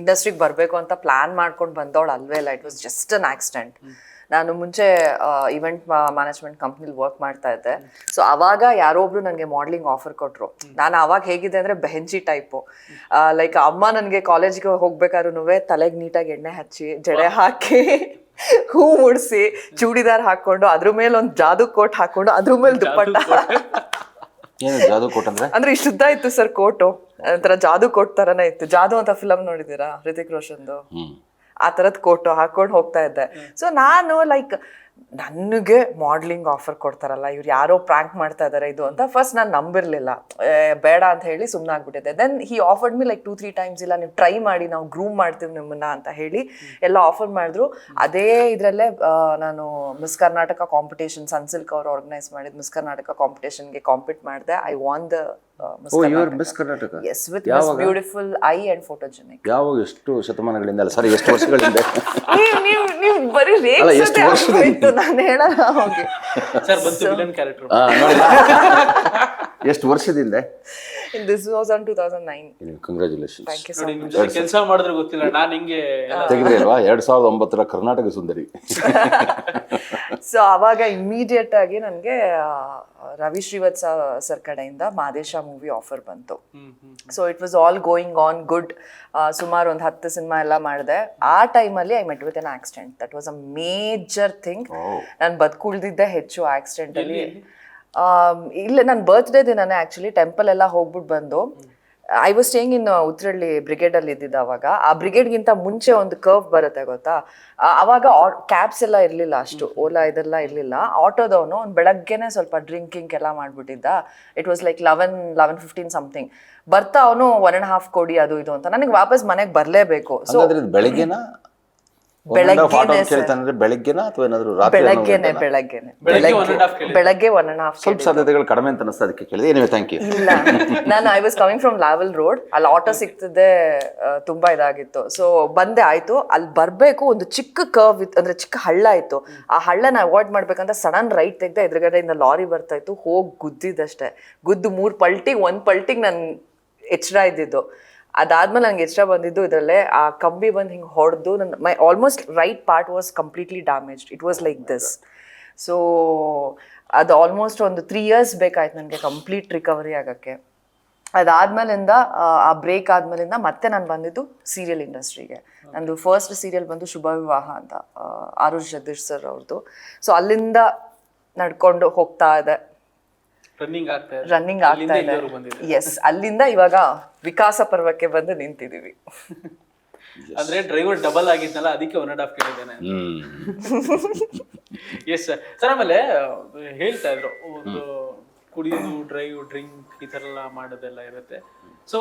ಇಂಡಸ್ಟ್ರಿಗೆ ಬರಬೇಕು ಅಂತ ಪ್ಲ್ಯಾನ್ ಮಾಡ್ಕೊಂಡು ಬಂದವಳು ಅಲ್ವೇ ಇಲ್ಲ it was just an accident ನಾನು ಮುಂಚೆ ಇವೆಂಟ್ ಮ್ಯಾನೇಜ್ಮೆಂಟ್ ಕಂಪ್ನಿಲಿ ವರ್ಕ್ ಮಾಡ್ತಾ ಇದ್ದೆ. ಸೊ ಅವಾಗ ಯಾರೋ ಒಬ್ರು ನನಗೆ ಮಾಡ್ಲಿಂಗ್ ಆಫರ್ ಕೊಟ್ಟರು ನಾನು ಅವಾಗ ಹೇಗಿದೆ ಅಂದರೆ ಬೆಹೆಂಚಿ ಟೈಪು ಲೈಕ್ ಅಮ್ಮ ನನಗೆ ಕಾಲೇಜ್ಗೆ ಹೋಗ್ಬೇಕಾದ್ರೂ ತಲೆಗೆ ನೀಟಾಗಿ ಎಣ್ಣೆ ಹಚ್ಚಿ ಜಡೆ ಹಾಕಿ ಹೂ ಮುಡಿಸಿ ಚೂಡಿದಾರ್ ಹಾಕೊಂಡು ಅದ್ರ ಮೇಲೆ ಒಂದು ಜಾದು ಕೋಟ್ ಹಾಕೊಂಡು ಅದ್ರ ಮೇಲೆ ದುಪ್ಪಟ್ಟ ಏನು ಜಾದು ಕೊಟ್ಟಂದ್ರೆ ಅಂದ್ರೆ? ಇಷ್ಟು ಉದ್ದ ಇತ್ತು ಸರ್ ಕೋಟು. ಒಂಥರ ಜಾದು ಕೋಟ್ ತರನೇ ಇತ್ತು. ಜಾದು ಅಂತ ಫಿಲಮ್ ನೋಡಿದೀರಾ ಹೃತಿಕ್ ರೋಷನ್ದು. ಆ ತರದ್ ಕೋಟು ಹಾಕೊಂಡು ಹೋಗ್ತಾ ಇದ್ದೆ. ಸೊ ನಾನು ಲೈಕ್ ನನಗೆ ಮಾಡ್ಲಿಂಗ್ ಆಫರ್ ಕೊಡ್ತಾರಲ್ಲ, ಇವ್ರು ಯಾರೋ ಪ್ರ್ಯಾಂಕ್ ಮಾಡ್ತಾ ಇದ್ದಾರೆ ಇದು ಅಂತ ಫಸ್ಟ್ ನಾನು ನಂಬಿರಲಿಲ್ಲ. ಬೇಡ ಅಂತ ಹೇಳಿ ಸುಮ್ಮನೆ ಆಗ್ಬಿಟ್ಟಿದೆ then he offered me like two three times ಇಲ್ಲ, ನೀವು ಟ್ರೈ ಮಾಡಿ, ನಾವು ಗ್ರೂಮ್ ಮಾಡ್ತೀವಿ ನಿಮ್ಮನ್ನ ಅಂತ ಹೇಳಿ ಎಲ್ಲ ಆಫರ್ ಮಾಡಿದ್ರು. ಅದೇ ಇದರಲ್ಲೇ ನಾನು ಮಿಸ್ ಕರ್ನಾಟಕ ಕಾಂಪಿಟೇಷನ್ ಸನ್ಸಿಲ್ಕ್ ಅವರು ಆರ್ಗನೈಸ್ ಮಾಡಿದ ಮಿಸ್ ಕರ್ನಾಟಕ ಕಾಂಪಿಟೇಷನ್ಗೆ ಕಾಂಪೀಟ್ ಮಾಡಿದೆ. I won the miss oh your miss Karnataka? Yes with miss beautiful eye and photogenic ಯಾವಾಗ ಎಷ್ಟು ಶತಮಾನಗಳಿಂದ ಅಲ್ಲ ಸಾರಿ ಎಷ್ಟು ವರ್ಷಗಳಿಂದ? ನೀವು ನೀವು ನೀವು ಬರೀ ಅಲ್ಲ, ಎಷ್ಟು ವರ್ಷ ವರ್ಷದಿಂದ? ನಾನು ಹೇಳಲ್ಲ ಹೋಗಿ. ಸರ್ ಬಂತು ವಿಲನ್ ಕ್ಯಾರೆಕ್ಟರ್ ಆ, ನೋಡಿ. ಎಷ್ಟು ವರ್ಷದಿಂದ? This was on two thousand nine congratulation thank you so ನೋಡಿ ನಿಮ್ ಜೊತೆ ಕೆಲಸ ಮಾಡಿದ್ರೆ ಗೊತ್ತಿಲ್ಲ ನಾನು ಹಿಂಗೆ ಎಲ್ಲ ತೆಗೆದ್ರಿ ಅಲ್ವಾ ಎರಡ್ ಸಾವಿರದ ಒಂಬತ್ತರ ಕರ್ನಾಟಕ ಸುಂದರಿ. ಸೊ ಅವಾಗ ಇಮಿಡಿಯೇಟ್ ಆಗಿ ನನಗೆ ರವಿ ಶ್ರೀವತ್ಸ ಸರ್ ಕಡೆಯಿಂದ ಮಾದೇಶ ಮೂವಿ ಆಫರ್ ಬಂತು. Hmm hmm so it was all going on good ಸುಮಾರು ಒಂದು ಹತ್ತು ಸಿನಿಮಾ ಎಲ್ಲ ಮಾಡಿದೆ. ಆ ಟೈಮಲ್ಲಿ I met with an accident that was a major thing ನಾನು ಬದುಕುಳ್ದಿದ್ದೆ ಹೆಚ್ಚು ಆಕ್ಸಿಡೆಂಟ್ ಅಲ್ಲಿ. ಇಲ್ಲ ನನ್ನ ಬರ್ತ್ಡೇ ದಿನನೇ ಆ್ಯಕ್ಚುಲಿ ಟೆಂಪಲ್ ಎಲ್ಲ ಹೋಗ್ಬಿಟ್ಟು ಬಂದು I was staying in Uttarahalli ಬ್ರಿಗೇಡಲ್ಲಿ ಇದ್ದಿದ್ದು ಅವಾಗ. ಆ ಬ್ರಿಗೇಡ್ಗಿಂತ ಮುಂಚೆ ಒಂದು ಕರ್ವ್ ಬರುತ್ತೆ ಗೊತ್ತಾ? ಅವಾಗ ಕ್ಯಾಬ್ಸ್ ಎಲ್ಲ ಇರಲಿಲ್ಲ ಅಷ್ಟು. ಓಲಾ ಇದೆಲ್ಲ ಇರಲಿಲ್ಲ. ಆಟೋದವನು ಅವ್ನು ಬೆಳಗ್ಗೆನೆ ಸ್ವಲ್ಪ ಡ್ರಿಂಕಿಂಗ್ ಎಲ್ಲ ಮಾಡ್ಬಿಟ್ಟಿದ್ದ. It was like eleven eleven fifteen something ಬರ್ತಾ ಅವನು ಒನ್ ಅಂಡ್ ಹಾಫ್ ಕೊಡಿ ಅದು ಇದು ಅಂತ. ನನಗೆ ವಾಪಸ್ ಮನೆಗೆ ಬರಲೇಬೇಕು. ಸೊ ಬೆಳಗ್ಗೆನಾ ಬೆಳಗ್ಗೆನೆ ಅಥವಾ ಏನಾದ್ರು ಬೆಳಗ್ಗೆನೆ ಬೆಳಗ್ಗೆನೆ. ಬೆಳಗ್ಗೆ ಒನ್ ಅಂಡ್ ಹಾಫ್ ಸ್ವಲ್ಪ ಸಾಧ್ಯತೆಗಳು ಕಡಿಮೆ ಅಂತ ಅನಿಸ್ತಾ ಅದಕ್ಕೆ ಕೇಳಿದೆ. ಏನಿವೆ ಥ್ಯಾಂಕ್ ಯು ಇಲ್ಲ. ನಾನು I was coming from Lavelle road ಅಲ್ಲಿ ಆಟೋ ಸಿಗ್ತದೆ ಆ, ತುಂಬಾ ಇದಾಗಿತ್ತು. ಸೊ ಬಂದೆ ಆಯ್ತು. ಅಲ್ಲಿ ಬರ್ಬೇಕು ಒಂದು ಚಿಕ್ಕ ಕರ್ವ್ ಇತ್ತು ಅಂದ್ರೆ ಚಿಕ್ಕ ಹಳ್ಳ ಇತ್ತು. ಆ ಹಳ್ಳನ ಅವಾಯ್ಡ್ ಮಾಡ್ಬೇಕಂತ ಸಡನ್ ರೈಟ್ ತೆಗ್ದೆ ಎದುರುಗಡೆಯಿಂದ ಲಾರಿ ಬರ್ತಾ ಇತ್ತು. ಹೋಗಿ ಗುದ್ದಿದ್ದಷ್ಟೇ. ಗುದ್ದು ಮೂರ್ ಪಲ್ಟಿಗೆ ಒಂದ್ ಪಲ್ಟಿಗೆ ನನ್ ಎಚ್ಚರ ಇದ್ದಿದ್ದು. ಅದಾದ್ಮೇಲೆ ನಂಗೆ ಇಷ್ಟ ಬಂದಿದ್ದು ಇದರಲ್ಲೇ ಆ ಕಂಬಿ ಬಂದು ಹಿಂಗೆ ಹೊಡೆದು ನನ್ನ ಮೈ almost right part was completely damaged it was like this so ಅದು ಆಲ್ಮೋಸ್ಟ್ ಒಂದು ತ್ರೀ ಇಯರ್ಸ್ ಬೇಕಾಯ್ತು ನನಗೆ ಕಂಪ್ಲೀಟ್ ರಿಕವರಿ ಆಗೋಕ್ಕೆ. ಅದಾದ್ಮೇಲಿಂದ ಆ, ಬ್ರೇಕ್ ಆದ್ಮೇಲಿಂದ ಮತ್ತೆ ನಾನು ಬಂದಿದ್ದು ಸೀರಿಯಲ್ ಇಂಡಸ್ಟ್ರಿಗೆ ನಂದು ಫಸ್ಟ್ ಸೀರಿಯಲ್ ಬಂದು ಶುಭ ವಿವಾಹ ಅಂತ ಆರುಷ್ ಜಗದೀಶ್ ಸರ್ ಅವ್ರದ್ದು ಸೊ ಅಲ್ಲಿಂದ ನಡ್ಕೊಂಡು ಹೋಗ್ತಾ ಇದೆ ರನ್ನಿಂಗ್ ಆಗ್ತಾ ಇದೆ. ಎಸ್ ಅಲ್ಲಿಂದ ಇವಾಗ ವಿಕಾಸ ಪರ್ವಕ್ಕೆ ಬಂದು ನಿಂತಿದೀವಿ ಅಂದ್ರೆ ಡ್ರೈವರ್ ಡಬಲ್ ಆಗಿದ್ನಲ್ಲ ಅದಕ್ಕೆ ಒನ್ ಅಂಡ್ ಹಾಫ್ ಕೇಳಿದ್ದೇನೆ ಎಸ್ ಸರ್ ಸರ್ ಆಮೇಲೆ ಹೇಳ್ತಾ ಇದ್ರು ಒಂದು ಕುಡಿಯೋದು ಡ್ರೈವ್ ಡ್ರಿಂಕ್ ಈ ತರ ಎಲ್ಲ ಮಾಡೋದೆಲ್ಲ ಇರುತ್ತೆ. ಸೊ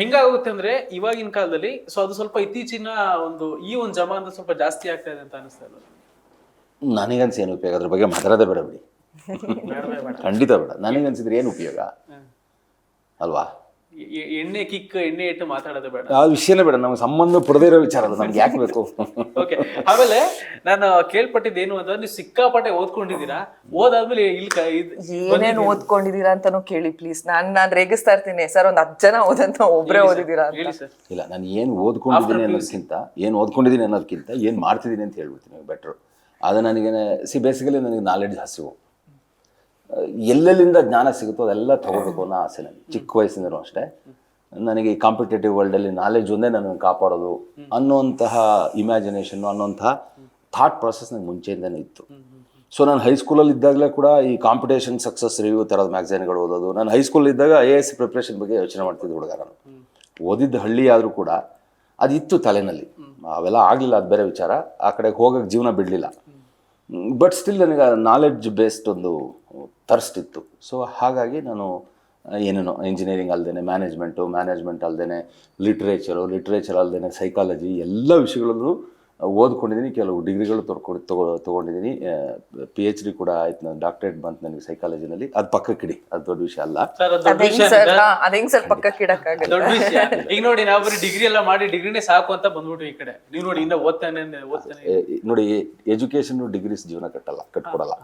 ಹೆಂಗಾಗುತ್ತೆ ಅಂದ್ರೆ ಇವಾಗಿನ ಕಾಲದಲ್ಲಿ ಸೊ ಅದು ಸ್ವಲ್ಪ ಇತ್ತೀಚಿನ ಒಂದು ಈ ಒಂದು ಜಮಾನ ಸ್ವಲ್ಪ ಜಾಸ್ತಿ ಆಗ್ತಾ ಇದೆ ಅಂತ ಅನಿಸ್ತಾ ಇಲ್ಲ ನನಗನ್ಸಿ ಏನು ಉಪಯೋಗ? ಅದ್ರ ಬಗ್ಗೆ ಮಾತಾಡೋದೇ ಬೇಡ ಬಿಡಿ. ಬೇಡವೇ ಬೇಡ. ನನಗೆ ಅನ್ಸಿದ್ರೆ ಏನು ಉಪಯೋಗ? ಅಲ್ವಾ? ಎಣ್ಣೆ ಕಿಕ್ ಎಣ್ಣೆ ಇಟ್ಟು ಮಾತಾಡೋದು ಬೇಡ. ಆ ವಿಷಯನೇ ಬೇಡ. ನಮ್ಗೆ ಸಂಬಂಧ ಪಡದೇ ಇರೋ ವಿಚಾರ ಅದು ನಮ್ಗೆ ಯಾಕೆ ಬೇಕು? ಓಕೆ ಆಮೇಲೆ ನಾನು ಕೇಳ್ಪಟ್ಟಿದ್ದು ಏನು ಅಂತ ನೀವು ಸಿಕ್ಕಾಪಟ್ಟೆ ಓದ್ಕೊಂಡಿದ್ದೀರಾ? ಓದಾದ್ಮೇಲೆ ಇಲ್ಲಿ ಏನೇನು ಓದ್ಕೊಂಡಿದ್ದೀರಾ ಏನೇನ್ ಓದ್ಕೊಂಡಿದೀರಾ ಅಂತಾನು ಕೇಳಿ ಪ್ಲೀಸ್ ನಾನು ನಾನು ರೇಗಿಸ್ತಾ ಇರ್ತೀನಿ. ಸರ್ ಒಂದು ಹತ್ತು ಜನ ಓದಂತ ಒಬ್ರೇ ಓದಿದೀರಾ ಅಂತ. ಹೇಳಿ ಸರ್. ಇಲ್ಲ ನಾನು ಏನು ಓದ್ಕೊಂಡಿದ್ದೀನಿ ಅನ್ನೋದಕ್ಕಿಂತ ಏನು ಓದ್ಕೊಂಡಿದ್ದೀನಿ ಅನ್ನೋದಕ್ಕಿಂತ ಏನು ಮಾಡ್ತಿದ್ದೀನಿ ಅಂತ ಹೇಳ್ಬಿಡ್ತೀನಿ ಬೆಟ್ರು ಅದು ನನಗೆ ಸಿ ಬೇಸಿಕಲಿ ನನಗೆ ನಾಲೆಡ್ಜ್ ಹಸಿವು. ಎಲ್ಲೆಲ್ಲಿಂದ ಜ್ಞಾನ ಸಿಗುತ್ತೋ ಅದೆಲ್ಲ ತಗೋಬೇಕು ಅನ್ನೋ ಆಸೆ ನನಗೆ. ಚಿಕ್ಕ ವಯಸ್ಸಿನೂ ಅಷ್ಟೇ. ನನಗೆ ಈ ಕಾಂಪಿಟೇಟಿವ್ ವರ್ಲ್ಡಲ್ಲಿ ನಾಲೆಜ್ ಒಂದೇ ನನಗೆ ಕಾಪಾಡೋದು ಅನ್ನೋಂತಹ ಇಮ್ಯಾಜಿನೇಷನ್ನು ಅನ್ನೋಂತಹ ಥಾಟ್ ಪ್ರಾಸೆಸ್ ನನಗೆ ಮುಂಚೆಯಿಂದನೇ ಇತ್ತು. ಸೊ ನಾನು ಹೈಸ್ಕೂಲಲ್ಲಿ ಇದ್ದಾಗಲೇ ಕೂಡ ಈ ಕಾಂಪಿಟೇಷನ್ ಸಕ್ಸಸ್ ರಿವ್ಯೂ ಥರದ ಮ್ಯಾಗ್ಝೈನ್ಗಳು ಓದೋದು. ನಾನು ಹೈಸ್ಕೂಲ್ ಇದ್ದಾಗ ಐ ಎ ಎಸ್ ಪ್ರಿಪ್ರೇಷನ್ ಬಗ್ಗೆ ಯೋಚನೆ ಮಾಡ್ತಿದ್ದೆ ಹುಡುಗ ನಾನು. ಓದಿದ್ದ ಹಳ್ಳಿ ಆದರೂ ಕೂಡ ಅದಿತ್ತು ತಲೆನಲ್ಲಿ. ಅವೆಲ್ಲ ಆಗಲಿಲ್ಲ ಅದು ಬೇರೆ ವಿಚಾರ. ಆ ಕಡೆ ಹೋಗೋಕ್ಕೆ ಜೀವನ ಬಿಡಲಿಲ್ಲ. ಬಟ್ ಸ್ಟಿಲ್ ನನಗೆ ನಾಲೆಡ್ಜ್ ಬೇಸ್ಡ್ ಒಂದು ಥರ್ಸ್ಟ್ ಇತ್ತು ಸೊ ಹಾಗಾಗಿ ನಾನು ಏನೇನೋ ಇಂಜಿನಿಯರಿಂಗ್ ಅಲ್ಲದೇ ಮ್ಯಾನೇಜ್ಮೆಂಟು ಮ್ಯಾನೇಜ್ಮೆಂಟ್ ಅಲ್ಲದೇ ಲಿಟ್ರೇಚರು ಲಿಟ್ರೇಚರ್ ಅಲ್ಲದೇ ಸೈಕಾಲಜಿ ಎಲ್ಲ ವಿಷಯಗಳಲ್ಲೂ ಓದ್ಕೊಂಡಿದ್ದೀನಿ ಕೆಲವು ಡಿಗ್ರಿಗಳು ತೊರ್ಕೊಂಡು ತಗೋ ತೊಗೊಂಡಿದ್ದೀನಿ. ಪಿ ಎಚ್ ಡಿ ಕೂಡ ಆಯ್ತು ನಾನು ಡಾಕ್ಟರೇಟ್ ಬಂತು ನನಗೆ ಸೈಕಾಲಜಿನಲ್ಲಿ ಅದು ಪಕ್ಕಕ್ಕಿಡಿ ಅದು ದೊಡ್ಡ ವಿಷಯ ಅಲ್ಲ. ದೊಡ್ಡ ವಿಷಯ ಈಗ ನೋಡಿ ನಾವು ಬರೀ ಡಿಗ್ರಿ ಎಲ್ಲ ಮಾಡಿ ಡಿಗ್ರಿನೇ ಸಾಕು ಅಂತ ಬಂದ್ಬಿಟ್ಟು ಈ ಕಡೆ. ನೀವು ನೋಡಿ ಇನ್ನ ಓದ್ತಾನೆ ಓದ್ತಾನೆ ನೋಡಿ ಎಜುಕೇಷನ್ ಡಿಗ್ರೀಸ್ ಜೀವನ ಕಟ್ಟಲ್ಲ ಕಟ್ಕೊಡಲ್ಲ.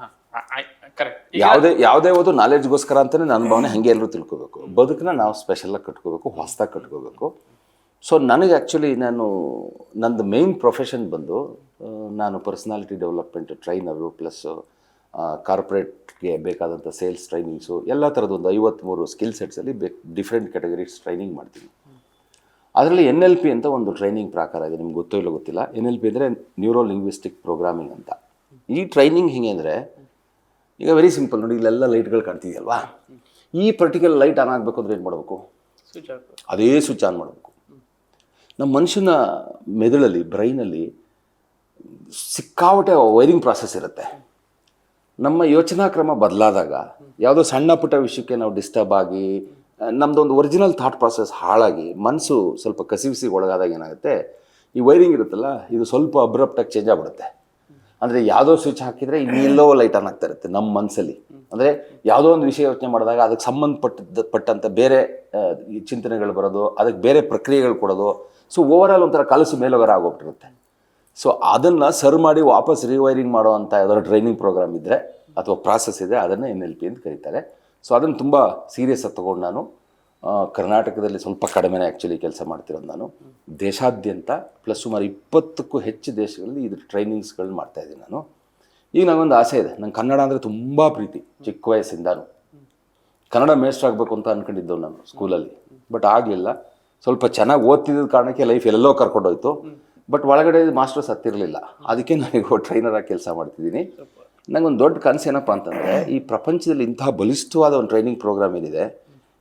ಕರೆಕ್ಟ್ ಯಾವುದೇ ಯಾವುದೇ ಓದು ನಾಲೆಜ್ಗೋಸ್ಕರ ಅಂತಾನೆ ನನ್ನ ಭಾವನೆ ಹಂಗೆ ಎಲ್ಲರೂ ತಿಳ್ಕೋಬೇಕು. ಬದುಕನ್ನ ನಾವು ಸ್ಪೆಷಲಾಗಿ ಕಟ್ಕೋಬೇಕು ಹೊಸದಾಗಿ ಕಟ್ಕೋಬೇಕು. ಸೊ ನನಗೆ ಆ್ಯಕ್ಚುಲಿ ನಾನು ನಂದು ಮೇನ್ ಪ್ರೊಫೆಷನ್ ಬಂದು ನಾನು ಪರ್ಸ್ನಾಲಿಟಿ ಡೆವಲಪ್ಮೆಂಟ್ ಟ್ರೈನರು ಪ್ಲಸ್ ಕಾರ್ಪೊರೇಟ್ಗೆ ಬೇಕಾದಂಥ ಸೇಲ್ಸ್ ಟ್ರೈನಿಂಗ್ಸು ಎಲ್ಲ ಥರದ ಒಂದು ಐವತ್ತ್ಮೂರು ಸ್ಕಿಲ್ ಸೆಟ್ಸಲ್ಲಿ ಬೇ ಡಿಫ್ರೆಂಟ್ ಕ್ಯಾಟಗರೀಸ್ ಟ್ರೈನಿಂಗ್ ಮಾಡ್ತೀನಿ. ಅದರಲ್ಲಿ ಎನ್ ಎಲ್ ಪಿ ಅಂತ ಒಂದು ಟ್ರೈನಿಂಗ್ ಪ್ರಕಾರ ಇದೆ ನಿಮ್ಗೆ ಗೊತ್ತೋ ಇಲ್ಲ ಗೊತ್ತಿಲ್ಲ. ಎನ್ ಎಲ್ ಪಿ ಅಂದರೆ ನ್ಯೂರೋ ಲಿಂಗ್ವಿಸ್ಟಿಕ್ ಪ್ರೋಗ್ರಾಮಿಂಗ್ ಅಂತ. ಈ ಟ್ರೈನಿಂಗ್ ಹೇಗೆ ಅಂದರೆ ಈಗ ವೆರಿ ಸಿಂಪಲ್ ನೋಡಿ ಇಲ್ಲೆಲ್ಲ ಲೈಟ್ಗಳು ಕಾಣ್ತಿದೆಯಲ್ವಾ? ಈ ಪರ್ಟಿಕ್ಯುಲರ್ ಲೈಟ್ ಆನ್ ಆಗಬೇಕು ಅಂದರೆ ಏನು ಮಾಡಬೇಕು? ಅದೇ ಸ್ವಿಚ್ ಆನ್ ಮಾಡಬೇಕು. ನಮ್ಮ ಮನುಷ್ಯನ ಮೆದುಳಲ್ಲಿ, ಬ್ರೈನಲ್ಲಿ ಸಿಕ್ಕಾಪಟ್ಟೆ ವೈರಿಂಗ್ ಪ್ರಾಸೆಸ್ ಇರುತ್ತೆ. ನಮ್ಮ ಯೋಚನಾ ಕ್ರಮ ಬದಲಾದಾಗ, ಯಾವುದೋ ಸಣ್ಣ ಪುಟ್ಟ ವಿಷಯಕ್ಕೆ ನಾವು ಡಿಸ್ಟರ್ಬ್ ಆಗಿ ನಮ್ಮದೊಂದು ಒರಿಜಿನಲ್ ಥಾಟ್ ಪ್ರಾಸೆಸ್ ಹಾಳಾಗಿ ಮನಸ್ಸು ಸ್ವಲ್ಪ ಕಸಿವಿಸಿಗೆ ಒಳಗಾದಾಗ ಏನಾಗುತ್ತೆ, ಈ ವೈರಿಂಗ್ ಇರುತ್ತಲ್ಲ, ಇದು ಸ್ವಲ್ಪ ಅಬ್ರಪ್ಟಾಗಿ ಚೇಂಜ್ ಆಗ್ಬಿಡುತ್ತೆ. ಅಂದರೆ ಯಾವುದೋ ಸ್ವಿಚ್ ಹಾಕಿದರೆ ಇನ್ನೆಲ್ಲೋ ಲೈಟ್ ಆನ್ ಆಗ್ತಾ ಇರುತ್ತೆ ನಮ್ಮ ಮನಸ್ಸಲ್ಲಿ ಅಂದರೆ ಯಾವುದೋ ಒಂದು ವಿಷಯ ಯೋಚನೆ ಮಾಡಿದಾಗ ಅದಕ್ಕೆ ಸಂಬಂಧಪಟ್ಟ ಪಟ್ಟಂಥ ಬೇರೆ ಚಿಂತನೆಗಳು ಬರೋದು, ಅದಕ್ಕೆ ಬೇರೆ ಪ್ರಕ್ರಿಯೆಗಳು ಕೊಡೋದು ಸೊ ಓವರ್ ಆಲ್ ಒಂಥರ ಕಲಸು ಮೇಲೋಗರ ಆಗೋಗ್ಬಿಟ್ಟಿರುತ್ತೆ ಸೊ ಅದನ್ನು ಸರ್ ಮಾಡಿ ವಾಪಸ್ ರಿವೈರಿಂಗ್ ಮಾಡೋ ಅಂಥ ಯಾವ್ದಾದ್ರು ಟ್ರೈನಿಂಗ್ ಪ್ರೋಗ್ರಾಮ್ ಇದ್ದರೆ ಅಥವಾ ಪ್ರಾಸೆಸ್ ಇದೆ, ಅದನ್ನು ಎನ್ ಎಲ್ ಪಿ ಅಂತ ಕರೀತಾರೆ. ಸೊ ಅದನ್ನು ತುಂಬ ಸೀರಿಯಸ್ ಆಗಿ ತೊಗೊಂಡು ನಾನು ಕರ್ನಾಟಕದಲ್ಲಿ ಸ್ವಲ್ಪ ಕಡಿಮೆನೇ ಆ್ಯಕ್ಚುಲಿ ಕೆಲಸ ಮಾಡ್ತಿರೋದು ನಾನು. ದೇಶಾದ್ಯಂತ ಪ್ಲಸ್ ಸುಮಾರು ಇಪ್ಪತ್ತಕ್ಕೂ ಹೆಚ್ಚು ದೇಶಗಳಲ್ಲಿ ಇದ್ರ ಟ್ರೈನಿಂಗ್ಸ್ಗಳನ್ನ ಮಾಡ್ತಾಯಿದ್ದೀನಿ ನಾನು. ಈಗ ನನಗೊಂದು ಆಸೆ ಇದೆ. ನಂಗೆ ಕನ್ನಡ ಅಂದರೆ ತುಂಬ ಪ್ರೀತಿ, ಚಿಕ್ಕ ವಯಸ್ಸಿಂದಾನು. ಕನ್ನಡ ಮೇಸ್ಟ್ರ್ ಆಗಬೇಕು ಅಂತ ಅಂದ್ಕೊಂಡಿದ್ದೆವು ನಾನು ಸ್ಕೂಲಲ್ಲಿ ಬಟ್ ಆಗಲಿಲ್ಲ. ಸ್ವಲ್ಪ ಚೆನ್ನಾಗಿ ಓದ್ತಿದ್ದ ಕಾರಣಕ್ಕೆ ಲೈಫ್ ಎಲ್ಲೋ ಕರ್ಕೊಂಡೋಯ್ತು. ಬಟ್ ಒಳಗಡೆ ಮಾಸ್ಟರ್ಸ್ ಹತ್ತಿರಲಿಲ್ಲ ಅದಕ್ಕೆ ನನಗೆ ಟ್ರೈನರಾಗಿ ಕೆಲಸ ಮಾಡ್ತಿದ್ದೀನಿ. ಒಂದು ದೊಡ್ಡ ಕನಸು ಏನಪ್ಪ ಅಂತಂದರೆ, ಈ ಪ್ರಪಂಚದಲ್ಲಿ ಇಂತಹ ಬಲಿಷ್ಠವಾದ ಒಂದು ಟ್ರೈನಿಂಗ್ ಪ್ರೋಗ್ರಾಮ್ ಏನಿದೆ,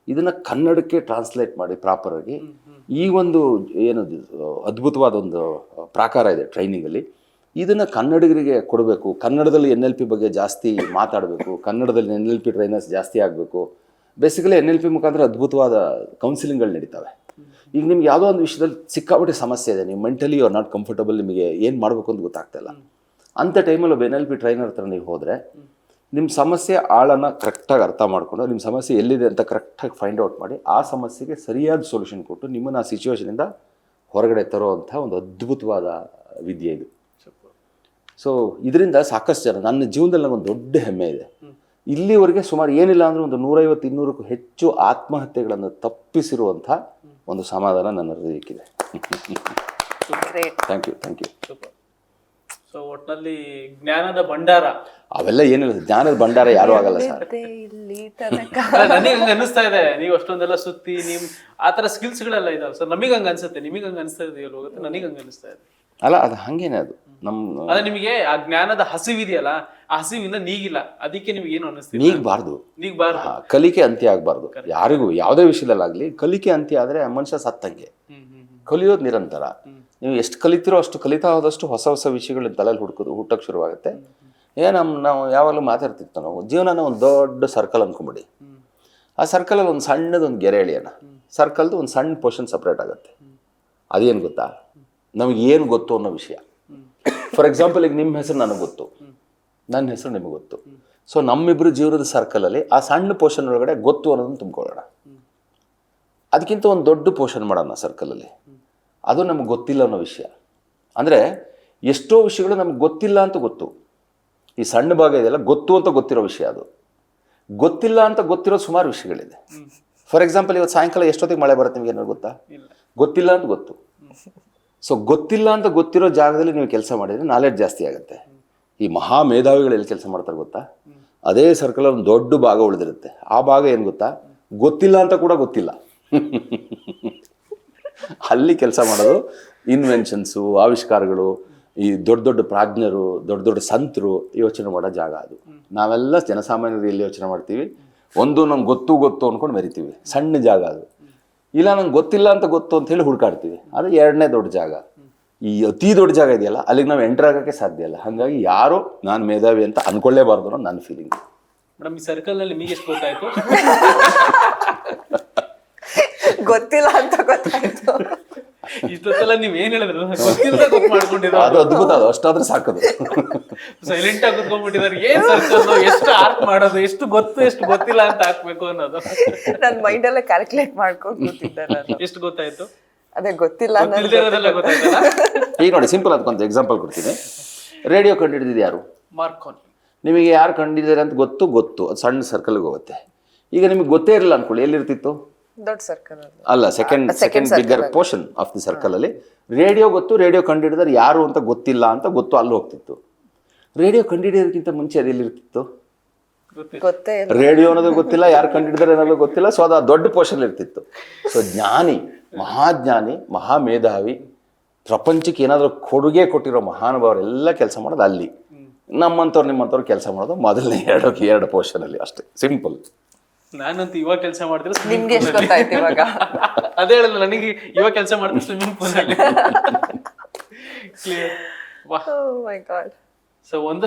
ಇದನ್ನು ಕನ್ನಡಕ್ಕೆ ಟ್ರಾನ್ಸ್ಲೇಟ್ ಮಾಡಿ ಪ್ರಾಪರಾಗಿ ಈ ಒಂದು ಏನು ಅದ್ಭುತವಾದ ಒಂದು ಪ್ರಾಕಾರ ಇದೆ ಟ್ರೈನಿಂಗಲ್ಲಿ ಇದನ್ನು ಕನ್ನಡಿಗರಿಗೆ ಕೊಡಬೇಕು. ಕನ್ನಡದಲ್ಲಿ ಎನ್ ಎಲ್ ಪಿ ಬಗ್ಗೆ ಜಾಸ್ತಿ ಮಾತಾಡಬೇಕು. ಕನ್ನಡದಲ್ಲಿ ಎನ್ ಎಲ್ ಪಿ ಟ್ರೈನರ್ಸ್ ಜಾಸ್ತಿ ಆಗಬೇಕು. ಬೇಸಿಕಲಿ ಎನ್ ಎಲ್ ಪಿ ಮುಖಾಂತರ ಅದ್ಭುತವಾದ ಕೌನ್ಸಿಲಿಂಗ್ಗಳು ನಡೀತವೆ. ಈಗ ನಿಮ್ಗೆ ಯಾವುದೋ ಒಂದು ವಿಷಯದಲ್ಲಿ ಸಿಕ್ಕಾಪಟ್ಟೆ ಸಮಸ್ಯೆ ಇದೆ. ನೀವು ಮೆಂಟಲಿ ಆರ್ ನಾಟ್ ಕಂಫರ್ಟಬಲ್ ನಿಮಗೆ ಏನು ಮಾಡಬೇಕು ಅಂತ ಗೊತ್ತಾಗ್ತಾ ಇಲ್ಲ ಅಂತ ಟೈಮಲ್ಲಿ ಎನ್ ಎಲ್ ಪಿ ಟ್ರೈನರ್ ಹತ್ರ ನೀವು ಹೋದರೆ ನಿಮ್ಮ ಸಮಸ್ಯೆ ಆಳನ್ನು ಕರೆಕ್ಟಾಗಿ ಅರ್ಥ ಮಾಡಿಕೊಂಡು ನಿಮ್ಮ ಸಮಸ್ಯೆ ಎಲ್ಲಿದೆ ಅಂತ ಕರೆಕ್ಟಾಗಿ ಫೈಂಡ್ ಔಟ್ ಮಾಡಿ ಆ ಸಮಸ್ಯೆಗೆ ಸರಿಯಾದ ಸೊಲ್ಯೂಷನ್ ಕೊಟ್ಟು ನಿಮ್ಮನ್ನು ಆ ಸಿಚುವೇಶನಿಂದ ಹೊರಗಡೆ ತರುವಂಥ ಒಂದು ಅದ್ಭುತವಾದ ವಿದ್ಯೆ ಇದು. ಸೊ ಇದರಿಂದ ಸಾಕಷ್ಟು ಜನ ನನ್ನ ಜೀವನದಲ್ಲಿ ನನಗೊಂದು ದೊಡ್ಡ ಹೆಮ್ಮೆ ಇದೆ. ಇಲ್ಲಿವರೆಗೆ ಸುಮಾರು ಏನಿಲ್ಲ ಅಂದರೆ ಒಂದು ನೂರೈವತ್ತು ಇನ್ನೂರಕ್ಕೂ ಹೆಚ್ಚು ಆತ್ಮಹತ್ಯೆಗಳನ್ನು ತಪ್ಪಿಸಿರುವಂಥ ಒಂದು ಸಮಾಧಾನ ನನ್ನ ಹೃದಯಕ್ಕಿದೆ. Great thank you thank you super. So ಒಟ್ನಲ್ಲಿ ಜ್ಞಾನದ ಭಂಡಾರ. ಅವೆಲ್ಲ ಏನಿಲ್ಲ ಜ್ಞಾನದ ಭಂಡಾರ ಯಾರು ಆಗಲ್ಲ ಸರ್. ಇಲ್ಲಿ ತನಕ. ನನಗೆ ಹಂಗ ಅನಿಸ್ತಾ ಇದೆ. ನೀವು ಅಷ್ಟೊಂದೆಲ್ಲ ಸುತ್ತಿ ನಿಮ್ ಆತರ ಸ್ಕಿಲ್ಸ್ ಗಳೆಲ್ಲ ಇದಾವೆ. ಸರ್ ನಮಗೆ ಹಂಗ ಅನ್ಸುತ್ತೆ. ನಿಮಗೆ ಹಂಗ ಅನಿಸ್ತಾ ಇದೆಯಲ್ಲ ಹೋಗುತ್ತೆ ನನಗೆ ಹಂಗ ಅನಿಸ್ತಾ ಇದೆ. ಅಲ್ಲ ಅದು ಹಾಗೇನೆ ಅದು. ನಮ್ಮ ಅದೇ ನಿಮಗೆ ಆ ಜ್ಞಾನದ ಹಸಿವಿದೆಯಲ್ಲ ಆ ಹಸಿವಿಂದ ನೀಗಿಲ್ಲ. ಅದಕ್ಕೆ ನಿಮ್ಗೆ ಏನು ಅನಿಸ್ತಿಲ್ಲ ನೀಗಬಾರ್ದು. ನೀಗಬಾರ್ದು. ಕಲಿಕೆ ಅಂತ್ಯ ಆಗ್ಬಾರ್ದು. ಯಾರಿಗೂ ಯಾವುದೇ ವಿಷಯದಲ್ಲಾಗಲಿ ಕಲಿಕೆ ಅಂತ್ಯ ಆದರೆ ಮನುಷ್ಯ ಸತ್ತಂಗೆ. ಕಲಿಯೋದು ನಿರಂತರ. ನೀವು ಎಷ್ಟು ಕಲಿತಿರೋ ಅಷ್ಟು ಕಲಿತಾ ಹೋದಷ್ಟು ಹೊಸ ಹೊಸ ವಿಷಯಗಳು ತಲೆಯಲ್ಲಿ ಹುಡುಕೋದು ಹುಟ್ಟಕ್ಕೆ ಶುರುವಾಗುತ್ತೆ. ಏ ನಮ್ಮ ನಾವು ಯಾವಾಗಲೂ ಮಾತಾಡ್ತಿರ್ತೀವಿ ನಾವು ಜೀವನನ ಒಂದು ದೊಡ್ಡ ಸರ್ಕಲ್ ಅಂದ್ಕೊಂಬಿಡಿ ಆ ಸರ್ಕಲಲ್ಲಿ ಒಂದು ಸಣ್ಣದೊಂದು ಗೆರೆ ಎಳೆಯೋಣ. ಸರ್ಕಲ್ದು ಒಂದು ಸಣ್ಣ ಪೋರ್ಷನ್ ಸಪ್ರೇಟ್ ಆಗುತ್ತೆ. ಅದೇನು ಗೊತ್ತಾ? ನಮಗೇನು ಏನು ಗೊತ್ತು ಅನ್ನೋ ವಿಷಯ. ಫಾರ್ ಎಕ್ಸಾಂಪಲ್ ಈಗ ನಿಮ್ಮ ಹೆಸರು ನನಗೆ ಗೊತ್ತು. ನನ್ನ ಹೆಸರು ನಿಮಗೆ ಗೊತ್ತು. ಸೊ ನಮ್ಮಿಬ್ಬರು ಜೀವನದ ಸರ್ಕಲಲ್ಲಿ ಆ ಸಣ್ಣ ಪೋರ್ಷನ್ ಒಳಗಡೆ ಗೊತ್ತು ಅನ್ನೋದನ್ನು ತುಂಬ್ಕೊಳ್ಳೋಣ. ಅದಕ್ಕಿಂತ ಒಂದು ದೊಡ್ಡ ಪೋರ್ಷನ್ ಮಾಡೋಣ ಸರ್ಕಲಲ್ಲಿ ಅದು ನಮ್ಗೆ ಗೊತ್ತಿಲ್ಲ ಅನ್ನೋ ವಿಷಯ. ಅಂದರೆ ಎಷ್ಟೋ ವಿಷಯಗಳು ನಮ್ಗೆ ಗೊತ್ತಿಲ್ಲ ಅಂತ ಗೊತ್ತು. ಈ ಸಣ್ಣ ಭಾಗ ಇದೆಯಲ್ಲ ಗೊತ್ತು ಅಂತ ಗೊತ್ತಿರೋ ವಿಷಯ ಅದು. ಗೊತ್ತಿಲ್ಲ ಅಂತ ಗೊತ್ತಿರೋ ಸುಮಾರು ವಿಷಯಗಳಿದೆ. ಫಾರ್ ಎಕ್ಸಾಂಪಲ್ ಇವತ್ತು ಸಾಯಂಕಾಲ ಎಷ್ಟೊತ್ತಿಗೆ ಮಳೆ ಬರುತ್ತೆ ನಿಮಗೆ ಏನಾದ್ರು ಗೊತ್ತಾ? ಗೊತ್ತಿಲ್ಲ ಅಂತ ಗೊತ್ತು. ಸೊ ಗೊತ್ತಿಲ್ಲ ಅಂತ ಗೊತ್ತಿರೋ ಜಾಗದಲ್ಲಿ ನೀವು ಕೆಲಸ ಮಾಡಿದರೆ ನಾಲೆಡ್ಜ್ ಜಾಸ್ತಿ ಆಗುತ್ತೆ. ಈ ಮಹಾ ಮೇಧಾವಿಗಳು ಎಲ್ಲಿ ಕೆಲಸ ಮಾಡ್ತಾರೆ ಗೊತ್ತಾ? ಅದೇ ಸರ್ಕಲ್ ಒಂದು ದೊಡ್ಡ ಭಾಗ ಉಳಿದಿರುತ್ತೆ. ಆ ಭಾಗ ಏನು ಗೊತ್ತಾ? ಗೊತ್ತಿಲ್ಲ ಅಂತ ಕೂಡ ಗೊತ್ತಿಲ್ಲ. ಅಲ್ಲಿ ಕೆಲಸ ಮಾಡೋದು ಇನ್ವೆನ್ಷನ್ಸು ಆವಿಷ್ಕಾರಗಳು, ಈ ದೊಡ್ಡ ದೊಡ್ಡ ಪ್ರಾಜ್ಞರು, ದೊಡ್ಡ ದೊಡ್ಡ ಸಂತರು ಯೋಚನೆ ಮಾಡೋ ಜಾಗ ಅದು. ನಾವೆಲ್ಲ ಜನಸಾಮಾನ್ಯರು ಎಲ್ಲಿ ಯೋಚನೆ ಮಾಡ್ತೀವಿ? ಒಂದು ನಮ್ಗೆ ಗೊತ್ತು ಗೊತ್ತು ಅಂದ್ಕೊಂಡು ಮೆರಿತೀವಿ. ಸಣ್ಣ ಜಾಗ ಅದು. ಇಲ್ಲ ನಂಗೆ ಗೊತ್ತಿಲ್ಲ ಅಂತ ಗೊತ್ತು ಅಂತ ಹೇಳಿ ಹುಡುಕಾಡ್ತೀವಿ. ಅದು ಎರಡನೇ ದೊಡ್ಡ ಜಾಗ. ಈ ಅತಿ ದೊಡ್ಡ ಜಾಗ ಇದೆಯಲ್ಲ ಅಲ್ಲಿಗೆ ನಾವು ಎಂಟರ್ ಆಗೋಕ್ಕೆ ಸಾಧ್ಯ ಇಲ್ಲ. ಹಾಗಾಗಿ ಯಾರು ನಾನು ಮೇಧಾವಿ ಅಂತ ಅನ್ಕೊಳ್ಳೇಬಾರ್ದು ಅನ್ನೋ ನನ್ನ ಫೀಲಿಂಗ್ ಮೇಡಮ್ ಈ ಸರ್ಕಲ್ನಲ್ಲಿ ಮೀಗೆ ನಿಮಗೆ ಎಷ್ಟು ಗೊತ್ತಾಯ್ತು? ಗೊತ್ತಿಲ್ಲ ಅಂತ ಗೊತ್ತಾಯ್ತು. ಇಷ್ಟೊತ್ತೆಲ್ಲ ನೀವ್ ಏನ್ ಹೇಳಿದ್ರು? ಗೊತ್ತಿಲ್ಲದೆ ಗೊತ್ತು ಮಾಡ್ಕೊಂಡಿದ್ರು ಅದು ಅದ್ಭುತ ಅದು ಅಷ್ಟಾದ್ರೆ ಸಾಕದು. ಸೈಲೆಂಟ್ ಆಗಿ ಕುತ್ಕೊಂಡ್ಬಿಟ್ಟಿದ್ದಾರೆ ಏನ್ ಸರ್ಕಲ್ ಎಷ್ಟು ಆರ್ಟ್ ಮಾಡೋದು? ಎಷ್ಟು ಗೊತ್ತು ಎಷ್ಟು ಗೊತ್ತಿಲ್ಲ ಅಂತ ಹಾಕ್ಬೇಕು ಅನ್ನೋದು. ನನ್ನ ಮೈಂಡಲ್ಲೇ ಕ್ಯಾಲ್ಕುಲೇಟ್ ಮಾಡ್ಕೊಂಡು ಕೂತಿದ್ದೆ ನಾನು ಎಷ್ಟು ಗೊತ್ತಾಯ್ತು? ಅದೇ ಗೊತ್ತಿಲ್ಲ ಈಗ ನೋಡಿ ಸಿಂಪಲ್ ಅದಕ್ಕೊಂದು ಎಕ್ಸಾಂಪಲ್ ಕೊಡ್ತೀನಿ. ರೇಡಿಯೋ ಕಂಡುಹಿಡಿದಿದ್ದು ಯಾರು? ಮಾರ್ಕೋನ್ ನಿಮಗೆ ಯಾರು ಕಂಡಿದ್ದಾರೆ ಅಂತ ಗೊತ್ತು ಗೊತ್ತು. ಅದು ಸಣ್ಣ ಸರ್ಕಲ್ಗೆ ಹೋಗುತ್ತೆ. ಈಗ ನಿಮಗೆ ಗೊತ್ತೇ ಇರಲಿಲ್ಲ ಅನ್ಕೊಳ್ಳಿ ಎಲ್ಲಿರ್ತಿತ್ತು? ದೊಡ್ಡ ಸರ್ಕಲ್ ಅಲ್ಲ second second bigger portion of the circle ಅಲ್ಲಿ ರೇಡಿಯೋ ಗೊತ್ತು ರೇಡಿಯೋ ಕಂಡುಹಿಡಿದ್ರೆ ಯಾರು ಅಂತ ಗೊತ್ತಿಲ್ಲ ಅಂತ ಗೊತ್ತು ಅಲ್ಲಿ ಹೋಗ್ತಿತ್ತು. ರೇಡಿಯೋ ಕಂಡುಹಿಡಿಯೋದಕ್ಕಿಂತ ಮುಂಚೆ ಅದು ಎಲ್ಲಿರ್ತಿತ್ತು ಗೊತ್ತೇ ಇಲ್ಲ. ರೇಡಿಯೋ ಅನ್ನೋದು ಗೊತ್ತಿಲ್ಲ ಯಾರು ಕಂಡುಹಿಡಿದಾರೆ ಅನ್ನೋದು ಗೊತ್ತಿಲ್ಲ ಸೊ ಅದು ಆ ದೊಡ್ಡ ಪೋರ್ಷನ್ ಇರ್ತಿತ್ತು. ಸೊ ಜ್ಞಾನಿ ಮಹಾಜ್ಞಾನಿ ಮಹಾಮೇಧಾವಿ ಪ್ರಪಂಚಕ್ಕೆ ಏನಾದರೂ ಕೊಡುಗೆ ಕೊಟ್ಟಿರೋ ಮಹಾನುಭಾವರೆಲ್ಲ ಕೆಲಸ ಮಾಡೋದು ಅಲ್ಲಿ. ನಮ್ಮಂಥವ್ರು ನಿಮ್ಮಂಥವ್ರು ಕೆಲಸ ಮಾಡೋದು ಮೊದಲನೇ ಎರಡು ಎರಡು ಪೋರ್ಷನಲ್ಲಿ ಅಷ್ಟೇ. ಸಿಂಪಲ್ ನಾನಂತೂ ಇವಾಗ ಕೆಲಸ ಮಾಡ್ತಿರೋ ನಿಮ್ಗೆ ಎಷ್ಟು ಗೊತ್ತಾಯ್ತು ಇವಾಗ? ಅದೇ ಹೇಳಲ್ಲ ನನಗೆ ಇವಾಗ ಕೆಲಸ ಮಾಡ್ತೀನಿ ಸ್ವಿಮ್ಮಿಂಗ್ ಪೂಲ್ ಅಲ್ಲಿ. ಕ್ಲಿಯರ್ ವಾ Oh. ಸೊ ಒಂದಷ್ಟು